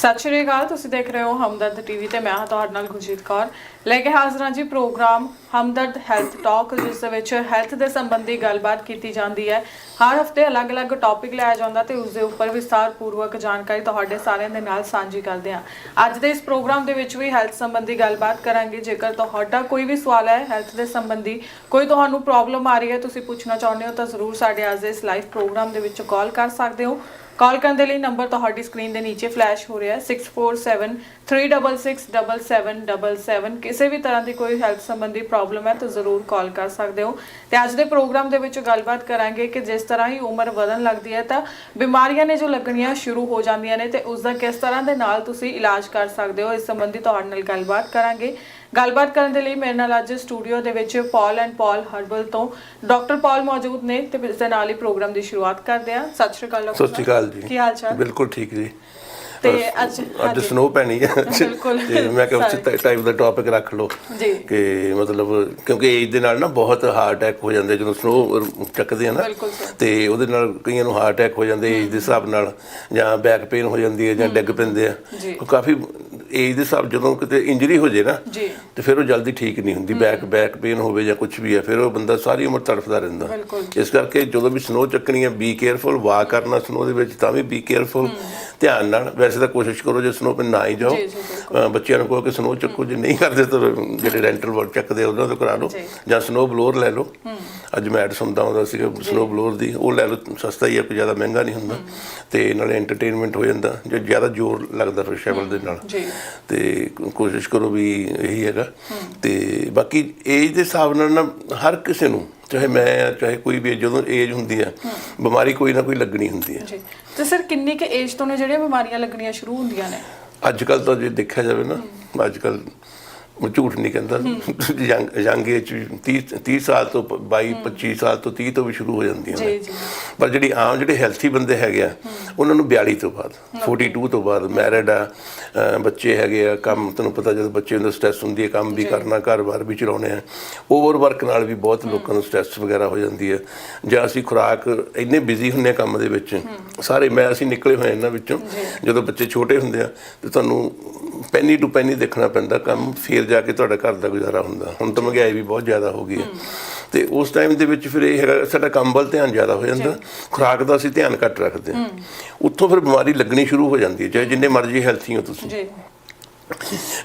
ਸਤਿ ਸ਼੍ਰੀ ਅਕਾਲ, ਤੁਸੀਂ ਦੇਖ ਰਹੇ ਹੋ ਹਮਦਰਦ ਟੀਵੀ ਤੇ ਮੈਂ ਹਾਂ ਤੁਹਾਡੇ ਨਾਲ ਗੁਰਜੀਤ ਕੌਰ। ਲੈ ਕੇ ਹਾਜ਼ਰ ਹਾਂ ਜੀ ਪ੍ਰੋਗਰਾਮ ਹਮਦਰਦ ਹੈਲਥ ਟਾਕ, ਜਿਸ ਦੇ ਵਿੱਚ ਹੈਲਥ ਦੇ ਸੰਬੰਧੀ ਗੱਲਬਾਤ ਕੀਤੀ ਜਾਂਦੀ ਹੈ। ਹਰ ਹਫ਼ਤੇ ਅਲੱਗ-ਅਲੱਗ ਟੌਪਿਕ ਲਿਆ ਜਾਂਦਾ ਤੇ ਉਸ ਦੇ ਉੱਪਰ ਵਿਸਥਾਰ ਪੂਰਵਕ ਜਾਣਕਾਰੀ ਤੁਹਾਡੇ ਸਾਰਿਆਂ ਦੇ ਨਾਲ ਸਾਂਝੀ ਕਰਦੇ ਹਾਂ। ਅੱਜ ਦੇ ਇਸ ਪ੍ਰੋਗਰਾਮ ਦੇ ਵਿੱਚ ਵੀ ਹੈਲਥ ਸੰਬੰਧੀ ਗੱਲਬਾਤ ਕਰਾਂਗੇ। ਜੇਕਰ ਤੁਹਾਡਾ ਕੋਈ ਵੀ ਸਵਾਲ ਹੈ ਹੈਲਥ ਦੇ ਸੰਬੰਧੀ, ਕੋਈ ਤੁਹਾਨੂੰ ਪ੍ਰੋਬਲਮ ਆ ਰਹੀ ਹੈ, ਤੁਸੀਂ ਪੁੱਛਣਾ ਚਾਹੁੰਦੇ ਹੋ ਤਾਂ ਜ਼ਰੂਰ ਸਾਡੇ ਅੱਜ ਦੇ ਇਸ ਲਾਈਵ ਪ੍ਰੋਗਰਾਮ ਦੇ ਵਿੱਚ ਕਾਲ ਕਰ ਸਕਦੇ ਹੋ। ਕਾਲ ਕਰਨ ਦੇ ਲਈ ਨੰਬਰ ਤੁਹਾਡੀ ਸਕਰੀਨ ਦੇ ਨੀਚੇ ਫਲੈਸ਼ ਹੋ ਰਿਹਾ ਹੈ। 6473667777 ਕਿਸੇ ਵੀ ਤਰ੍ਹਾਂ ਦੀ ਕੋਈ ਹੈਲਥ ਸੰਬੰਧੀ ਪ੍ਰੋਬਲਮ ਹੈ ਤਾਂ ਜ਼ਰੂਰ ਕਾਲ ਕਰ ਸਕਦੇ ਹੋ। ਤੇ ਅੱਜ ਦੇ ਪ੍ਰੋਗਰਾਮ ਦੇ ਵਿੱਚ ਗੱਲਬਾਤ ਕਰਾਂਗੇ ਕਿ ਜਿਸ ਤਰ੍ਹਾਂ ਹੀ ਉਮਰ ਵਧਣ ਲੱਗਦੀ ਹੈ ਤਾਂ ਬਿਮਾਰੀਆਂ ਨੇ ਜੋ ਲੱਗਣੀਆਂ ਸ਼ੁਰੂ ਹੋ ਜਾਂਦੀਆਂ ਨੇ ਤੇ ਉਸ ਦਾ ਕਿਸ ਤਰ੍ਹਾਂ ਦੇ ਨਾਲ ਤੁਸੀਂ ਇਲਾਜ ਕਰ ਸਕਦੇ ਹੋ, ਇਸ ਸੰਬੰਧੀ ਤੁਹਾਡੇ ਨਾਲ ਗੱਲਬਾਤ ਕਰਾਂਗੇ। ਗੱਲਬਾਤ ਕਰਨ ਦੇ ਲਈ ਮੇਰੇ ਨਾਲ ਅੱਜ ਸਟੂਡੀਓ ਦੇ ਵਿੱਚ ਪਾਲ ਐਂਡ ਪਾਲ ਹਰਬਲ ਤੋਂ ਡਾਕਟਰ ਪਾਲ ਮੌਜੂਦ ਨੇ ਤੇ ਇਸ ਦੇ ਨਾਲ ਹੀ ਪ੍ਰੋਗਰਾਮ ਦੀ ਸ਼ੁਰੂਆਤ ਕਰਦੇ ਹਾਂ। ਸਤਿ ਸ਼੍ਰੀ ਅਕਾਲ ਡਾਕਟਰ ਸਤਿ ਸ਼੍ਰੀ ਅਕਾਲ ਜੀ। ਕੀ ਹਾਲ ਚਾਲ? ਬਿਲਕੁਲ ਠੀਕ ਜੀ। ਤੇ ਅੱਜ ਅੱਜ। ਸਨੋ ਪੈਣੀ ਹੈ। ਬਿਲਕੁਲ। ਤੇ ਮੈਂ ਕਿਹਾ। ਉਸੇ ਟਾਈਪ ਦਾ ਟੌਪਿਕ ਰੱਖ ਲਓ ਜੀ। ਕਿ ਮਤਲਬ ਕਿਉਂਕਿ ਏਜ ਦੇ ਨਾਲ ਨਾ ਬਹੁਤ ਹਾਰਟ ਅਟੈਕ ਹੋ ਜਾਂਦੇ ਜਦੋਂ ਸਨੋ ਚੱਕਦੇ ਆ ਨਾ। ਤੇ ਉਹਦੇ ਨਾਲ ਕਈਆਂ ਨੂੰ ਹਾਰਟ ਅਟੈਕ ਹੋ ਜਾਂਦੇ ਏਜ ਦੇ ਹਿਸਾਬ ਨਾਲ ਜਾਂ ਬੈਕ ਪੇਨ ਹੋ ਜਾਂਦੀ ਹੈ ਜਾਂ ਡਿੱਗ ਪੈਂਦੇ ਆ। ਕਾਫੀ ਏਜ ਦੇ ਹਿਸਾਬ ਜਦੋਂ ਕਿਤੇ ਇੰਜਰੀ ਹੋ ਜੇ ਨਾ ਜੀ। ਤੇ ਫਿਰ ਉਹ ਜਲਦੀ ਠੀਕ ਨਹੀਂ ਹੁੰਦੀ ਬੈਕ ਬੈਕ ਪੇਨ ਹੋਵੇ ਜਾਂ ਕੁਝ ਵੀ ਹੈ ਫਿਰ ਉਹ ਬੰਦਾ ਸਾਰੀ ਉਮਰ ਤੜਫਦਾ ਰਹਿੰਦਾ। ਇਸ ਕਰਕੇ ਜਦੋਂ ਵੀ ਸਨੋ ਚੱਕਣੀ ਹੈ ਬੀ ਕੇਅਰਫੁਲ ਵਾਕ ਕਰਨਾ ਸਨੋ ਦੇ ਵਿੱਚ ਤਾਂ ਵੀ ਬੀ ਕੇਅਰਫੁਲ ਧਿਆਨ ਨਾਲ। ਵੈਸੇ ਤਾਂ ਕੋਸ਼ਿਸ਼ ਕਰੋ ਜੇ ਸਨੋ 'ਤੇ ਨਾ ਹੀ ਜਾਓ। ਬੱਚਿਆਂ ਨੂੰ ਕਹੋ ਕਿ ਸਨੋ ਚੱਕੋ ਜੇ ਨਹੀਂ ਕਰਦੇ ਤਾਂ ਜਿਹੜੇ ਰੈਂਟਲ ਵਰਕ ਚੱਕਦੇ ਉਹਨਾਂ ਤੋਂ ਕਰਾ ਲਓ। ਜੀ। ਸਨੋ ਬਲੋਰ ਲੈ ਲਓ। ਅੱਜ ਮੈਂ ਐਡ ਸੁਣਦਾ ਹੁੰਦਾ ਸੀਗਾ ਸਨੋ ਬਲੋਰ ਦੀ। ਉਹ ਲੈ ਲਓ ਸਸਤਾ ਹੀ ਹੈ ਕੋਈ ਜ਼ਿਆਦਾ ਮਹਿੰਗਾ ਨਹੀਂ ਹੁੰਦਾ। ਤੇ ਨਾਲੇ ਐਂਟਰਟੇਨਮੈਂਟ ਹੋ ਜਾਂਦਾ ਜੇ ਜ਼ਿਆਦਾ ਜ਼ੋਰ ਲੱਗਦਾ ਫਿਰ ਸ਼ੈਵਲ ਦੇ ਨਾਲ। ਤੇ ਕੋ- ਕੋਸ਼ਿਸ਼ ਕਰੋ ਵੀ ਇਹੀ ਹੈਗਾ। ਤੇ ਬਾਕੀ ਏਜ ਦੇ ਹਿਸਾਬ ਨਾਲ ਨਾ ਹਰ ਕਿਸੇ ਨੂੰ ਚਾਹੇ ਮੈਂ ਆ ਚਾਹੇ ਕੋਈ ਵੀ ਜਦੋਂ ਏਜ ਹੁੰਦੀ ਹੈ। ਬਿਮਾਰੀ ਕੋਈ ਨਾ ਕੋਈ ਲੱਗਣੀ ਹੁੰਦੀ ਹੈ ਜੀ। ਤੇ ਸਰ ਕਿੰਨੀ ਕੁ ਏਜ ਤੋਂ ਨੇ ਜਿਹੜੀਆਂ ਬਿਮਾਰੀਆਂ ਲੱਗਣੀਆਂ ਸ਼ੁਰੂ ਹੁੰਦੀਆਂ ਨੇ? ਅੱਜ ਕੱਲ ਤਾਂ ਜੇ ਦੇਖਿਆ ਜਾਵੇ ਨਾ ਅੱਜ ਕੱਲ ਮੈਂ ਝੂਠ ਨਹੀਂ ਕਹਿੰਦਾ। ਯੰਗ ਏਜ 30 30 ਸਾਲ ਤੋਂ 22 25 ਸਾਲ ਤੋਂ 30 ਤੋਂ ਵੀ ਸ਼ੁਰੂ ਹੋ ਜਾਂਦੀਆਂ ਨੇ। ਪਰ ਜਿਹੜੀ ਆਮ ਜਿਹੜੇ ਹੈਲਥੀ ਬੰਦੇ ਹੈਗੇ ਆ ਉਹਨਾਂ ਨੂੰ 42 ਤੋਂ ਬਾਅਦ 42 ਤੋਂ ਬਾਅਦ ਮੈਰਿਡ ਆ ਬੱਚੇ ਹੈਗੇ ਆ ਕੰਮ ਤੁਹਾਨੂੰ ਪਤਾ ਜਦੋਂ ਬੱਚੇ ਨੂੰ ਸਟ੍ਰੈਸ ਹੁੰਦੀ ਹੈ ਕੰਮ ਵੀ ਕਰਨਾ ਘਰ-ਬਾਰ ਵੀ ਚਲਾਉਣੇ ਆ ਓਵਰ ਵਰਕ ਨਾਲ ਵੀ ਬਹੁਤ ਲੋਕਾਂ ਨੂੰ ਸਟ੍ਰੈਸ ਵਗੈਰਾ ਹੋ ਜਾਂਦੀ ਹੈ ਜਾਂ ਅਸੀਂ ਖੁਰਾਕ ਇੰਨੇ ਬਿਜ਼ੀ ਹੁੰਨੇ ਕੰਮ ਦੇ ਵਿੱਚ ਸਾਰੇ ਮੈਂ ਅਸੀਂ ਨਿਕਲੇ ਹੋਏ ਇਹਨਾਂ ਵਿੱਚੋਂ। ਜਦੋਂ ਬੱਚੇ ਛੋਟੇ ਹੁੰਦੇ ਆ ਤੇ ਤੁਹਾਨੂੰ ਪੈਨੀ ਟੂ ਪੈਨੀ ਦੇਖਣਾ ਪੈਂਦਾ ਕੰਮ ਫੇਰ ਜਾ ਕੇ ਤੁਹਾਡਾ ਘਰ ਦਾ ਗੁਜ਼ਾਰਾ ਹੁੰਦਾ। ਹੁਣ ਤਾਂ ਮਹਿੰਗਾਈ ਵੀ ਬਹੁਤ ਜ਼ਿਆਦਾ ਹੋ ਗਈ ਹੈ। ਤੇ ਉਸ ਟਾਈਮ ਦੇ ਵਿੱਚ ਫਿਰ ਇਹ ਹੈਗਾ ਸਾਡਾ ਕੰਮ ਵੱਲ ਧਿਆਨ ਜ਼ਿਆਦਾ ਹੋ ਜਾਂਦਾ। ਖੁਰਾਕ ਦਾ ਅਸੀਂ ਧਿਆਨ ਘੱਟ ਰੱਖਦੇ ਹਾਂ। ਉੱਥੋਂ ਫਿਰ ਬਿਮਾਰੀ ਲੱਗਣੀ ਸ਼ੁਰੂ ਹੋ ਜਾਂਦੀ ਹੈ ਚਾਹੇ ਜਿੰਨੇ ਮਰਜ਼ੀ ਹੈਲਥੀ ਹੋ ਤੁਸੀਂ। ਜੀ।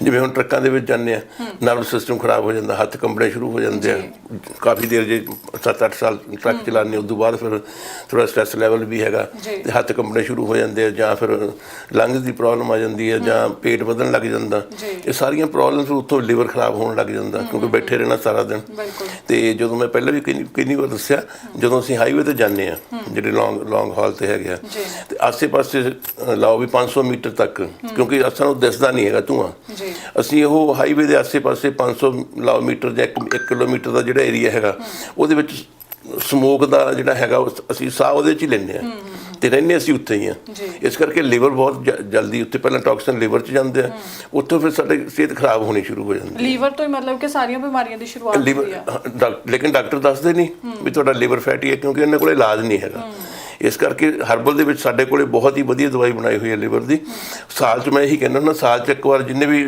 ਜਿਵੇਂ ਹੁਣ ਟਰੱਕਾਂ ਦੇ ਵਿੱਚ ਜਾਂਦੇ ਆ ਨਰਵ ਸਿਸਟਮ ਖਰਾਬ ਹੋ ਜਾਂਦਾ ਹੱਥ ਕੰਬਣੇ ਸ਼ੁਰੂ ਹੋ ਜਾਂਦੇ ਆ। ਕਾਫੀ ਦੇਰ ਜੇ 7-8 ਸਾਲ ਟਰੱਕ ਚਲਾਉਂਦੇ ਉਸ ਤੋਂ ਬਾਅਦ ਫਿਰ ਥੋੜਾ ਸਟ੍ਰੈਸ ਲੈਵਲ ਵੀ ਹੈਗਾ। ਤੇ ਹੱਥ ਕੰਬਣੇ ਸ਼ੁਰੂ ਹੋ ਜਾਂਦੇ ਆ ਜਾਂ ਫਿਰ ਲੰਗਸ ਦੀ ਪ੍ਰੋਬਲਮ ਆ ਜਾਂਦੀ ਹੈ ਜਾਂ ਪੇਟ ਵਧਣ ਲੱਗ ਜਾਂਦਾ। ਇਹ ਸਾਰੀਆਂ ਪ੍ਰੋਬਲਮਸ ਉੱਥੋਂ ਲਿਵਰ ਖਰਾਬ ਹੋਣ ਲੱਗ ਜਾਂਦਾ ਕਿਉਂਕਿ ਬੈਠੇ ਰਹਿਣਾ ਸਾਰਾ ਦਿਨ। ਤੇ ਜਦੋਂ ਮੈਂ ਪਹਿਲਾਂ ਵੀ ਕਿੰਨੀ ਵਾਰ ਦੱਸਿਆ ਜਦੋਂ ਅਸੀਂ ਹਾਈਵੇ ਤੇ ਜਾਂਦੇ ਆ ਜਿਹੜੇ ਲੌਂਗ ਲੌਂਗ ਹਾਲ ਤੇ ਹੈਗੇ ਆ। ਤੇ ਆਸੇ-ਪਾਸੇ ਲਾਓ ਵੀ 500 ਮੀਟਰ ਤੱਕ ਕਿਉਂਕਿ ਸਾਨੂੰ ਦਿਸਦਾ ਨਹੀਂ ਹੈਗਾ। ਧੂਆਂ ਜੀ। ਅਸੀਂ ਉਹ ਹਾਈਵੇ ਦੇ ਆਸੇ-ਪਾਸੇ 500 ਲਾਓ ਮੀਟਰ ਜਾਂ 1 ਕਿਲੋਮੀਟਰ ਦਾ ਜਿਹੜਾ ਏਰੀਆ ਹੈਗਾ ਉਹਦੇ ਵਿੱਚ ਸਮੋਕ ਦਾ ਜਿਹੜਾ ਹੈਗਾ ਅਸੀਂ ਸਾਹ ਉਹਦੇ ਚ ਹੀ ਲੈਂਦੇ ਆ। ਤੇ ਰਹਿੰਦੇ ਅਸੀਂ ਉੱਥੇ ਹੀ ਆ। ਇਸ ਕਰਕੇ ਲਿਵਰ ਬਹੁਤ ਜਲਦੀ ਉੱਤੇ ਪਹਿਲਾਂ ਟੌਕਸਿਨ ਲਿਵਰ ਚ ਜਾਂਦੇ ਆ ਉੱਥੋਂ ਫਿਰ ਸਾਡੇ ਸਿਹਤ ਖਰਾਬ ਹੋਣੀ ਸ਼ੁਰੂ ਹੋ ਜਾਂਦੀ ਹੈ ਲੀਵਰ ਤੋਂ ਹੀ ਮਤਲਬ ਕਿ ਸਾਰੀਆਂ ਬਿਮਾਰੀਆਂ ਦੀ ਸ਼ੁਰੂਆਤ ਹੁੰਦੀ ਆ। ਲੇਕਿਨ ਡਾਕਟਰ ਦੱਸਦੇ ਨਹੀਂ ਵੀ ਤੁਹਾਡਾ ਲਿਵਰ ਫੈਟੀ ਹੈ ਕਿਉਂਕਿ ਇਹਨਾਂ ਕੋਲ ਇਲਾਜ ਨਹੀਂ ਹੈਗਾ। ਇਸ ਕਰਕੇ ਹਰਬਲ ਦੇ ਵਿੱਚ ਸਾਡੇ ਕੋਲੇ ਬਹੁਤ ਹੀ ਵਧੀਆ ਦਵਾਈ ਬਣਾਈ ਹੋਈ ਹੈ ਲਿਵਰ ਦੀ। ਸਾਲ 'ਚ ਮੈਂ ਇਹੀ ਕਹਿੰਦਾ ਨਾ ਸਾਲ 'ਚ ਇੱਕ ਵਾਰ ਜਿੰਨੇ ਵੀ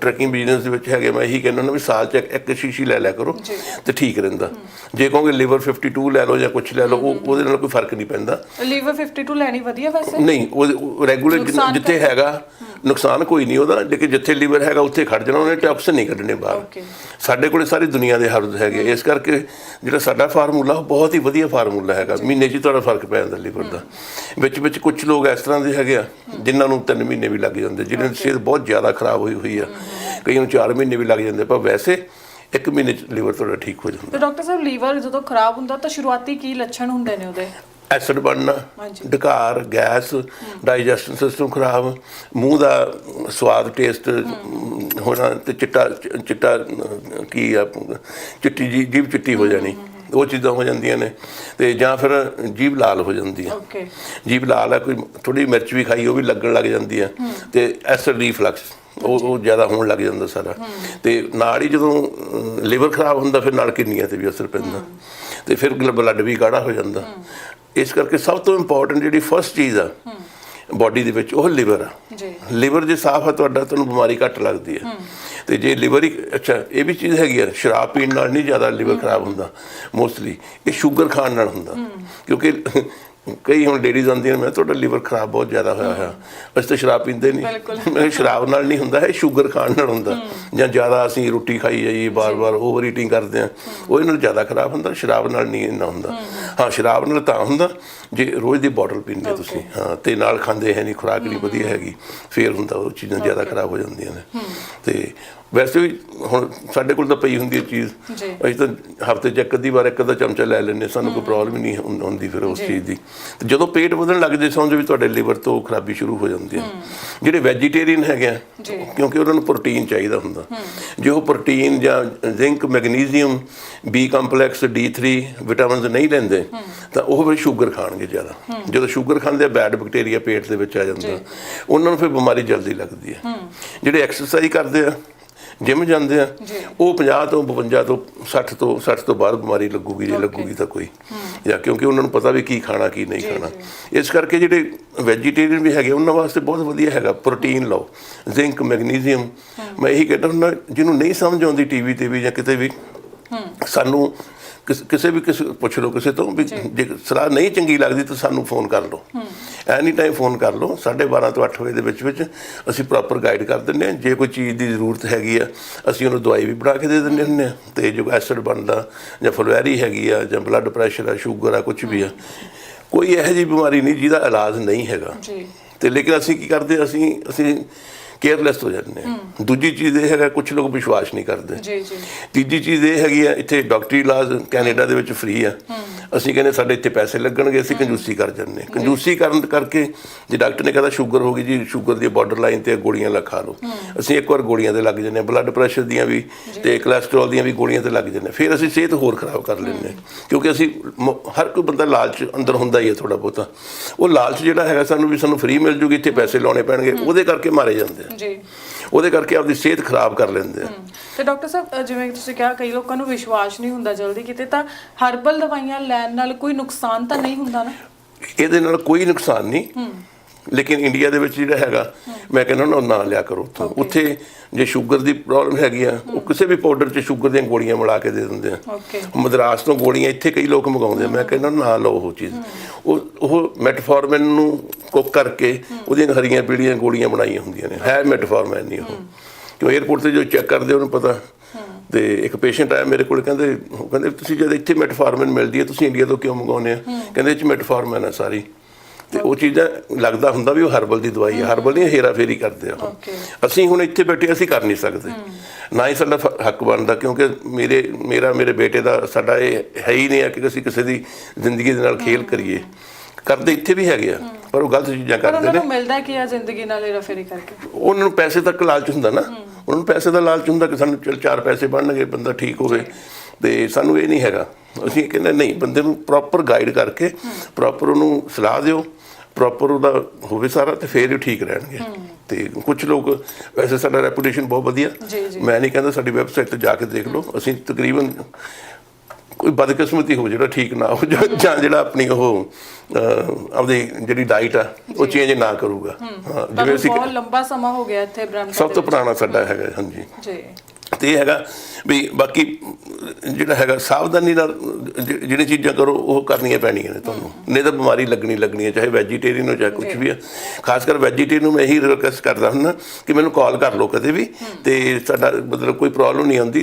ਟਰੈਕਿੰਗ ਬਿਜ਼ਨਸ ਦੇ ਵਿੱਚ ਹੈਗੇ ਮੈਂ ਇਹੀ ਕਹਿੰਦਾ ਨਾ ਵੀ ਸਾਲ 'ਚ ਇੱਕ- ਸ਼ੀਸ਼ੀ ਲੈ ਲਿਆ ਕਰੋ। ਤੇ ਠੀਕ ਰਹਿੰਦਾ। ਜੇ ਕਹੋਗੇ ਲਿਵਰ 52 ਲੈ ਲਓ ਜਾਂ ਕੁਝ ਲੈ ਲਓ ਉਹ ਉਹਦੇ ਨਾਲ ਕੋਈ ਫ਼ਰਕ ਨਹੀਂ ਪੈਂਦਾ। ਲੀਵਰ 52 ਲੈਣੀ ਵਧੀਆ ਵੈਸੇ? ਨਹੀਂ ਉਹ ਰੈਗੂਲਰ ਜਿੱਥੇ ਹੈਗਾ ਨੁਕਸਾਨ ਕੋਈ ਨਹੀਂ ਉਹਦਾ ਲੇਕਿਨ ਜਿੱਥੇ ਲਿਵਰ ਹੈਗਾ ਉੱਥੇ ਖੜ ਜਾਣਾ ਉਹਨੇ ਟੌਕਸਿਨ ਨਹੀਂ ਕੱਢਣੇ ਬਾਹਰ. ਸਾਡੇ ਕੋਲੇ ਸਾਰੀ ਦੁਨੀਆ ਦੇ ਹਰਦ ਹੈਗੇ ਇਸ ਕਰਕੇ ਜਿਹੜਾ ਸਾਡਾ ਫਾਰਮੂਲਾ ਬਹੁਤ ਹੀ ਵਧੀਆ ਫਾਰਮੂਲਾ ਹੈਗਾ। ਮਹੀਨੇ 'ਚ ਤੁਹਾਡਾ ਫ਼ਰਕ ਪੈ ਜਾਂਦਾ ਲਿਵਰ ਦਾ। ਵਿੱਚ ਵਿੱਚ ਕੁਝ ਲੋਕ ਇਸ ਤਰ੍ਹਾਂ ਦੇ ਹੈਗੇ ਆ ਜਿਨ੍ਹਾਂ ਨੂੰ 3 ਮਹੀਨੇ ਵੀ ਲੱਗ ਜਾਂਦੇ ਜਿਨ੍ਹਾਂ ਦੀ ਸਿਹਤ ਬਹੁਤ ਜ਼ਿਆਦਾ ਖਰਾਬ ਹੋਈ ਹੋਈ ਆ। ਕਈਆਂ ਨੂੰ 4 ਮਹੀਨੇ ਵੀ ਲੱਗ ਜਾਂਦੇ ਪਰ ਵੈਸੇ ਇੱਕ ਮਹੀਨੇ 'ਚ ਲਿਵਰ ਤੁਹਾਡਾ ਠੀਕ ਹੋ ਜਾਂਦਾ। ਤੇ ਡਾਕਟਰ ਸਾਹਿਬ ਲੀਵਰ ਜਦੋਂ ਖਰਾਬ ਹੁੰਦਾ ਤਾਂ ਸ਼ੁਰੂਆਤੀ ਕੀ ਲੱਛਣ ਹੁੰਦੇ ਨੇ ਉਹਦੇ? ਐਸਿਡ ਬਣਨਾ। ਡਕਾਰ ਗੈਸ ਡਾਈਜੈਸ਼ਨ ਸਿਸਟਮ ਖਰਾਬ ਮੂੰਹ ਦਾ ਸਵਾਦ ਟੇਸਟ ਹੋਣਾ ਤੇ ਚਿੱਟਾ ਚਿੱਟਾ ਕੀ ਆ ਚਿੱਟੀ ਜੀ- ਜੀਭ ਚਿੱਟੀ ਹੋ ਜਾਣੀ। ਉਹ ਚੀਜ਼ਾਂ ਹੋ ਜਾਂਦੀਆਂ ਨੇ ਤੇ ਜਾਂ ਫਿਰ ਜੀਭ ਲਾਲ ਹੋ ਜਾਂਦੀ ਹੈ ਓਕੇ। ਜੀਭ ਲਾਲ ਹੈ ਕੋਈ ਥੋੜੀ ਮਿਰਚ ਵੀ ਖਾਈ ਉਹ ਵੀ ਲੱਗਣ ਲੱਗ ਜਾਂਦੀ ਹੈ। ਤੇ ਐਸਿਡ ਰੀਫਲਕਸ ਉਹ ਉਹ ਜ਼ਿਆਦਾ ਹੋਣ ਲੱਗ ਜਾਂਦਾ ਸਾਰਾ। ਤੇ ਨਾਲ ਹੀ ਜਦੋਂ ਲਿਵਰ ਖਰਾਬ ਹੁੰਦਾ ਫਿਰ ਨਾਲ ਕਿਡਨੀਆਂ ਤੇ ਵੀ ਅਸਰ ਪੈਂਦਾ। ਤੇ ਫਿਰ ਬਲੱਡ ਵੀ ਗਾੜਾ ਹੋ ਜਾਂਦਾ। ਇਸ ਕਰਕੇ ਸਭ ਤੋਂ ਇੰਪੋਰਟੈਂਟ ਜਿਹੜੀ ਫਰਸਟ ਚੀਜ਼ ਆ ਬਾਡੀ ਦੇ ਵਿੱਚ ਉਹ ਲਿਵਰ ਆ। ਜੀ। ਲਿਵਰ ਜੇ ਸਾਫ਼ ਆ ਤੁਹਾਡਾ ਤੁਹਾਨੂੰ ਬਿਮਾਰੀ ਘੱਟ ਲੱਗਦੀ ਹੈ। ਤੇ ਜੇ ਲਿਵਰ ਹੀ ਅੱਛਾ ਇਹ ਵੀ ਚੀਜ਼ ਹੈਗੀ ਆ ਸ਼ਰਾਬ ਪੀਣ ਨਾਲ ਨਹੀਂ ਜ਼ਿਆਦਾ ਲਿਵਰ ਖਰਾਬ ਹੁੰਦਾ। ਮੋਸਟਲੀ ਇਹ ਸ਼ੂਗਰ ਖਾਣ ਨਾਲ ਹੁੰਦਾ। ਕਿਉਂਕਿ ਕਈ ਹੁਣ ਲੇਡੀਜ਼ ਆਉਂਦੀਆਂ ਨੇ ਮੈਂ ਤੁਹਾਡਾ ਲਿਵਰ ਖਰਾਬ ਬਹੁਤ ਜ਼ਿਆਦਾ ਹੋਇਆ ਹੋਇਆ। ਅਸੀਂ ਤਾਂ ਸ਼ਰਾਬ ਪੀਂਦੇ ਨਹੀਂ। ਮੈਂ ਸ਼ਰਾਬ ਨਾਲ ਨਹੀਂ ਹੁੰਦਾ ਇਹ ਸ਼ੂਗਰ ਖਾਣ ਨਾਲ ਹੁੰਦਾ। ਜਾਂ ਜ਼ਿਆਦਾ ਅਸੀਂ ਰੋਟੀ ਖਾਈ ਜਾਈਏ ਬਾਰ-ਬਾਰ ਓਵਰ ਈਟਿੰਗ ਕਰਦੇ ਆ ਉਹਦੇ ਨਾਲ ਜ਼ਿਆਦਾ ਖਰਾਬ ਹੁੰਦਾ ਸ਼ਰਾਬ ਨਾਲ ਨਹੀਂ ਇੰਨਾ ਹੁੰਦਾ। ਹਾਂ ਸ਼ਰਾਬ ਨਾਲ ਤਾਂ ਹੁੰਦਾ ਜੇ ਰੋਜ਼ ਦੀ ਬੋਟਲ ਪੀਂਦੇ ਤੁਸੀਂ ਹਾਂ ਤੇ ਨਾਲ ਖਾਂਦੇ ਹੈ ਨਹੀਂ ਖੁਰਾਕ ਨਹੀਂ ਵਧੀਆ ਹੈਗੀ ਫੇਰ ਹੁੰਦਾ ਉਹ ਚੀਜ਼ਾਂ ਜ਼ਿਆਦਾ ਖਰਾਬ ਹੋ ਜਾਂਦੀਆਂ ਨੇ। ਤੇ ਵੈਸੇ ਵੀ ਹੁਣ ਸਾਡੇ ਕੋਲ ਤਾਂ ਪਈ ਹੁੰਦੀ ਹੈ ਚੀਜ਼। ਅਸੀਂ ਤਾਂ ਹਫ਼ਤੇ ਚ ਇੱਕ ਅੱਧੀ ਵਾਰ ਇੱਕ ਅੱਧਾ ਚਮਚਾ ਲੈ ਲੈਂਦੇ ਸਾਨੂੰ ਕੋਈ ਪ੍ਰੋਬਲਮ ਨਹੀਂ ਹੁੰਦੀ ਫਿਰ ਉਸ ਚੀਜ਼ ਦੀ। ਤੇ ਜਦੋਂ ਪੇਟ ਵਧਣ ਲੱਗ ਜੇ ਸਮਝੋ ਵੀ ਤੁਹਾਡੇ ਲਿਵਰ ਤੋਂ ਖਰਾਬੀ ਸ਼ੁਰੂ ਹੋ ਜਾਂਦੀ ਹੈ। ਜਿਹੜੇ ਵੈਜੀਟੇਰੀਅਨ ਹੈਗੇ। ਕਿਉਂਕਿ ਉਹਨਾਂ ਨੂੰ ਪ੍ਰੋਟੀਨ ਚਾਹੀਦਾ ਹੁੰਦਾ। ਜੇ ਉਹ ਪ੍ਰੋਟੀਨ ਜਾਂ zinc magnesium B complex D3 vitamins ਨਹੀਂ ਲੈਂਦੇ ਤਾਂ ਉਹ ਫਿਰ ਸ਼ੂਗਰ ਖਾਣਗੇ ਜ਼ਿਆਦਾ। ਜਦੋਂ ਸ਼ੂਗਰ ਖਾਂਦੇ ਆ ਬੈਡ ਬੈਕਟੀਰੀਆ ਪੇਟ ਦੇ ਵਿੱਚ ਆ ਜਾਂਦਾ। ਉਹਨਾਂ ਨੂੰ ਫਿਰ ਬਿਮਾਰੀ ਜਲਦੀ ਲੱਗਦੀ ਹੈ। ਜਿਹੜੇ ਐਕਸਰਸਾਈਜ਼ ਕਰਦੇ ਆ ਜਿਮ ਜਾਂਦੇ ਆ ਉਹ 50 ਤੋਂ 52 ਤੋਂ 60 ਤੋਂ 60 ਤੋਂ ਬਾਅਦ ਬਿਮਾਰੀ ਲੱਗੂਗੀ ਜੇ ਲੱਗੂਗੀ ਤਾਂ ਕੋਈ। ਜਾਂ ਕਿਉਂਕਿ ਉਹਨਾਂ ਨੂੰ ਪਤਾ ਵੀ ਕੀ ਖਾਣਾ ਕੀ ਨਹੀਂ ਖਾਣਾ। ਇਸ ਕਰਕੇ ਜਿਹੜੇ ਵੈਜੀਟੇਰੀਅਨ ਵੀ ਹੈਗੇ ਉਹਨਾਂ ਵਾਸਤੇ ਬਹੁਤ ਵਧੀਆ ਹੈਗਾ। ਪ੍ਰੋਟੀਨ ਲਓ ਜ਼ਿੰਕ ਮੈਗਨੀਜ਼ੀਅਮ ਮੈਂ ਇਹੀ ਕਹਿੰਦਾ ਹੁੰਦਾ ਜਿਹਨੂੰ ਨਹੀਂ ਸਮਝ ਆਉਂਦੀ ਟੀਵੀ ਤੇ ਵੀ ਜਾਂ ਕਿਤੇ ਵੀ ਸਾਨੂੰ ਕਿਸ- ਵੀ ਕਿਸੇ ਪੁੱਛ ਲਓ ਕਿਸੇ ਤੋਂ ਵੀ ਜੇ। ਸਲਾਹ ਨਹੀਂ ਚੰਗੀ ਲੱਗਦੀ ਤਾਂ ਸਾਨੂੰ ਫੋਨ ਕਰ ਲਓ। ਐਨੀ ਟਾਈਮ ਫੋਨ ਕਰ ਲਓ 12:30 ਤੋਂ 8 ਵਜੇ ਦੇ ਵਿੱਚ ਵਿੱਚ ਅਸੀਂ ਪ੍ਰੋਪਰ ਗਾਈਡ ਕਰ ਦਿੰਦੇ ਹਾਂ। ਜੇ ਕੋਈ ਚੀਜ਼ ਦੀ ਜ਼ਰੂਰਤ ਹੈਗੀ ਆ ਅਸੀਂ ਉਹਨੂੰ ਦਵਾਈ ਵੀ ਬਣਾ ਕੇ ਦੇ ਦਿੰਦੇ ਹੁੰਦੇ ਆ ਤੇ ਜੋ ਐਸਿਡ ਬਣਦਾ ਜਾਂ ਫਲਵੈਰੀ ਹੈਗੀ ਆ ਜਾਂ ਬਲੱਡ ਪ੍ਰੈਸ਼ਰ ਆ ਸ਼ੂਗਰ ਆ ਕੁਝ ਵੀ ਆ ਕੋਈ ਇਹੋ ਜਿਹੀ ਬਿਮਾਰੀ ਨਹੀਂ ਜਿਹਦਾ ਇਲਾਜ ਨਹੀਂ ਹੈਗਾ। ਜੀ। ਤੇ ਲੇਕਿਨ ਅਸੀਂ ਕੀ ਕਰਦੇ ਅਸੀਂ ਅਸੀਂ ਕੇਅਰਲੈਸ ਹੋ ਜਾਂਦੇ ਹਾਂ। ਦੂਜੀ ਚੀਜ਼ ਇਹ ਹੈਗਾ ਕੁਝ ਲੋਕ ਵਿਸ਼ਵਾਸ ਨਹੀਂ ਕਰਦੇ। ਜੀ ਜੀ। ਤੀਜੀ ਚੀਜ਼ ਇਹ ਹੈਗੀ ਆ ਇੱਥੇ ਡਾਕਟਰੀ ਇਲਾਜ ਕੈਨੇਡਾ ਦੇ ਵਿੱਚ ਫ੍ਰੀ ਆ। ਅਸੀਂ ਕਹਿੰਦੇ ਸਾਡੇ ਇੱਥੇ ਪੈਸੇ ਲੱਗਣਗੇ ਅਸੀਂ ਕੰਜੂਸੀ ਕਰ ਜਾਂਦੇ ਹਾਂ। ਕੰਜੂਸੀ ਕਰਨ ਕਰਕੇ ਜੇ ਡਾਕਟਰ ਨੇ ਕਹਿੰਦਾ ਸ਼ੂਗਰ ਹੋ ਗਈ ਜੀ ਸ਼ੂਗਰ ਦੀ ਬਾਰਡਰ ਲਾਈਨ ਤੇ ਗੋਲੀਆਂ ਲਾ ਖਾ ਲਓ। ਅਸੀਂ ਇੱਕ ਵਾਰ ਗੋਲੀਆਂ ਤੇ ਲੱਗ ਜਾਂਦੇ ਬਲੱਡ ਪ੍ਰੈਸ਼ਰ ਦੀਆਂ ਵੀ ਤੇ ਕੋਲੇਸਟ੍ਰੋਲ ਦੀਆਂ ਵੀ ਗੋਲੀਆਂ ਤੇ ਲੱਗ ਜਾਂਦੇ। ਫਿਰ ਅਸੀਂ ਸਿਹਤ ਹੋਰ ਖਰਾਬ ਕਰ ਲੈਂਦੇ। ਕਿਉਂਕਿ ਅਸੀਂ ਹਰ ਕੋਈ ਬੰਦਾ ਲਾਲਚ ਅੰਦਰ ਹੁੰਦਾ ਹੀ ਹੈ ਥੋੜਾ ਬਹੁਤਾ। ਉਹ ਲਾਲਚ ਜਿਹੜਾ ਹੈਗਾ ਸਾਨੂੰ ਵੀ ਸਾਨੂੰ ਫ੍ਰੀ ਮਿਲ ਜੂਗੀ ਇੱਥੇ ਪੈਸੇ ਲਾਉਣੇ ਪੈਣਗੇ ਉਹਦੇ ਕਰਕੇ ਮਾਰੇ ਜਾਂਦੇ ਆ ਜੀ। ਉਹਦੇ ਕਰਕੇ ਆਪਦੀ ਸਿਹਤ ਖਰਾਬ ਕਰ ਲੈਂਦੇ ਆ। ਤੇ ਡਾਕਟਰ ਸਾਹਿਬ ਜਿਵੇਂ ਤੁਸੀਂ ਕਿਹਾ ਕਈ ਲੋਕਾਂ ਨੂੰ ਵਿਸ਼ਵਾਸ ਨਹੀਂ ਹੁੰਦਾ ਜਲਦੀ ਕਿਤੇ ਤਾਂ ਹਰਬਲ ਦਵਾਈਆਂ ਲੈਣ ਨਾਲ ਕੋਈ ਨੁਕਸਾਨ ਤਾਂ ਨਹੀਂ ਹੁੰਦਾ ਨਾ? ਇਹਦੇ ਨਾਲ ਕੋਈ ਨੁਕਸਾਨ ਨਹੀਂ। ਲੇਕਿਨ ਇੰਡੀਆ ਦੇ ਵਿੱਚ ਜਿਹੜਾ ਹੈਗਾ ਮੈਂ ਕਹਿੰਦਾ ਨਾ ਨਾ ਲਿਆ ਕਰੋ ਉੱਥੋਂ। ਉੱਥੇ ਜੇ ਸ਼ੂਗਰ ਦੀ ਪ੍ਰੋਬਲਮ ਹੈਗੀ ਆ ਉਹ ਕਿਸੇ ਵੀ ਪਾਊਡਰ 'ਚ ਸ਼ੂਗਰ ਦੀਆਂ ਗੋਲੀਆਂ ਮਿਲਾ ਕੇ ਦੇ ਦਿੰਦੇ ਆ। ਓਕੇ ਮਦਰਾਸ ਤੋਂ ਗੋਲੀਆਂ ਇੱਥੇ ਕਈ ਲੋਕ ਮੰਗਾਉਂਦੇ ਆ। ਮੈਂ ਕਹਿੰਦਾ ਨਾ ਲਓ ਉਹ ਚੀਜ਼। ਉਹ ਉਹ ਮੈਟਫੋਰਮਿਨ ਨੂੰ ਕੁੱਕ ਕਰਕੇ ਉਹਦੀਆਂ ਹਰੀਆਂ ਪੀੜੀਆਂ ਗੋਲੀਆਂ ਬਣਾਈਆਂ ਹੁੰਦੀਆਂ ਨੇ। ਹੈ ਮੈਟਫੋਰਮਿਨ ਨਹੀਂ ਉਹ। ਕਿਉਂ 에어ਪੋਰਟ ਤੇ ਜੋ ਚੈੱਕ ਕਰਦੇ ਉਹਨੂੰ ਪਤਾ। ਤੇ ਇੱਕ ਪੇਸ਼ੈਂਟ ਆਇਆ ਮੇਰੇ ਕੋਲ ਕਹਿੰਦੇ ਉਹ ਕਹਿੰਦੇ ਤੁਸੀਂ ਜਦ ਇੱਥੇ ਮੈਟਫੋਰਮਿਨ ਮਿਲਦੀ ਹੈ ਤੁਸੀਂ ਇੰਡੀਆ ਤੋਂ ਕਿਉਂ ਮੰਗਾਉਂਦੇ ਆ? ਕਹਿੰਦੇ ਇਹ ਚ ਮੈਟਫੋਰਮਿਨ ਹੈ ਸਾਰੀ। ਤੇ ਉਹ ਚੀਜ਼ਾਂ ਲੱਗਦਾ ਹੁੰਦਾ ਵੀ ਉਹ ਹਰਬਲ ਦੀ ਦਵਾਈ ਹੈ ਹਰਬਲ ਨਹੀਂ ਹੇਰਾ ਫੇਰੀ ਕਰਦੇ ਆ. ਅਸੀਂ ਹੁਣ ਇੱਥੇ ਬੈਠੇ ਅਸੀਂ ਕਰ ਨਹੀਂ ਸਕਦੇ। ਨਾ ਹੀ ਸਾਡਾ ਹੱਕ ਬਣਦਾ ਕਿਉਂਕਿ ਮੇਰੇ ਮੇਰਾ ਮੇਰੇ ਬੇਟੇ ਦਾ ਸਾਡਾ ਇਹ ਹੈ ਹੀ ਨਹੀਂ ਆ ਕਿ ਅਸੀਂ ਕਿਸੇ ਦੀ ਜ਼ਿੰਦਗੀ ਦੇ ਨਾਲ ਖੇਲ ਕਰੀਏ। ਕਰਦੇ ਇੱਥੇ ਵੀ ਹੈਗੇ ਆ ਪਰ ਉਹ ਗਲਤ ਚੀਜ਼ਾਂ ਕਰਦੇ ਉਹਨਾਂ ਨੇ ਨੂੰ। ਮਿਲਦਾ ਕੀ ਆ ਜ਼ਿੰਦਗੀ ਨਾਲ ਹੇਰਾਫੇਰੀ ਕਰਕੇ? ਉਹਨਾਂ ਨੂੰ ਪੈਸੇ ਤੱਕ ਲਾਲਚ ਹੁੰਦਾ ਨਾ। ਉਹਨਾਂ ਨੂੰ ਪੈਸੇ ਦਾ ਲਾਲਚ ਹੁੰਦਾ ਕਿ ਸਾਨੂੰ ਚਲ ਚਾਰ ਪੈਸੇ ਬਣਨਗੇ ਬੰਦਾ ਠੀਕ ਹੋਵੇ। ਤੇ ਸਾਨੂੰ ਇਹ ਨਹੀਂ ਹੈਗਾ। ਅਸੀਂ ਕਹਿੰਦੇ ਨਹੀਂ ਬੰਦੇ ਨੂੰ ਪ੍ਰੋਪਰ ਗਾਈਡ ਕਰਕੇ ਪ੍ਰੋਪਰ ਉਹਨੂੰ ਸਲਾਹ ਦਿਓ ਪ੍ਰੋਪਰ ਉਹਦਾ ਹੋਵੇ ਸਾਰਾ ਤੇ ਫੇਰ ਹੀ ਠੀਕ ਰਹਿਣਗੇ। ਤੇ ਕੁਝ ਲੋਕ ਵੈਸੇ ਸਾਡਾ ਰੈਪੂਟੇਸ਼ਨ ਬਹੁਤ ਵਧੀਆ। ਮੈਂ ਨਹੀਂ ਕਹਿੰਦਾ ਸਾਡੀ ਵੈਬਸਾਈਟ ਤੇ ਜਾ ਕੇ ਦੇਖ ਲਓ। ਅਸੀਂ ਤਕਰੀਬਨ ਕੋਈ ਬਦਕਿਸਮਤੀ ਹੋ ਜਿਹੜਾ ਠੀਕ ਨਾ ਹੋ ਜਾਂ ਜਿਹੜਾ ਆਪਣੀ ਉਹ ਆਪਦੀ ਜਿਹੜੀ ਡਾਈਟ ਆ ਉਹ ਚੇਂਜ ਨਾ ਕਰੂਗਾ। ਹਾਂ। ਜਿਵੇਂ ਅਸੀਂ ਬਹੁਤ ਲੰਬਾ ਸਮਾਂ ਹੋ ਗਿਆ ਇੱਥੇ ਬ੍ਰਹਮਪੁਰ ਸਭ ਤੋਂ ਪੁਰਾਣਾ ਸਾਡਾ ਹੈਗਾ ਹਾਂਜੀ। ਜੀ। ਤੇ ਇਹ ਹੈਗਾ ਵੀ ਬਾਕੀ ਜਿਹੜਾ ਹੈਗਾ ਸਾਵਧਾਨੀ ਨਾਲ ਜਿਹੜੀ ਚੀਜ਼ਾਂ ਕਰੋ ਉਹ ਕਰਨੀਆਂ ਪੈਣੀਆਂ ਨੇ ਤੁਹਾਨੂੰ। ਨਹੀਂ ਤਾਂ ਬਿਮਾਰੀ ਲੱਗਣੀ ਲੱਗਣੀ ਹੈ ਚਾਹੇ ਵੈਜੀਟੇਰੀਅਨ ਹੋ ਚਾਹੇ ਕੁਝ ਵੀ ਹੈ। ਖਾਸ ਕਰ ਵੈਜੀਟੇਰੀਅਨ ਨੂੰ ਮੈਂ ਇਹੀ ਰਿਕਵੈਸਟ ਕਰਦਾ ਹੁੰਦਾ ਕਿ ਮੈਨੂੰ ਕਾਲ ਕਰ ਲਓ ਕਦੇ ਵੀ ਤੇ ਸਾਡਾ ਮਤਲਬ ਕੋਈ ਪ੍ਰੋਬਲਮ ਨਹੀਂ ਆਉਂਦੀ।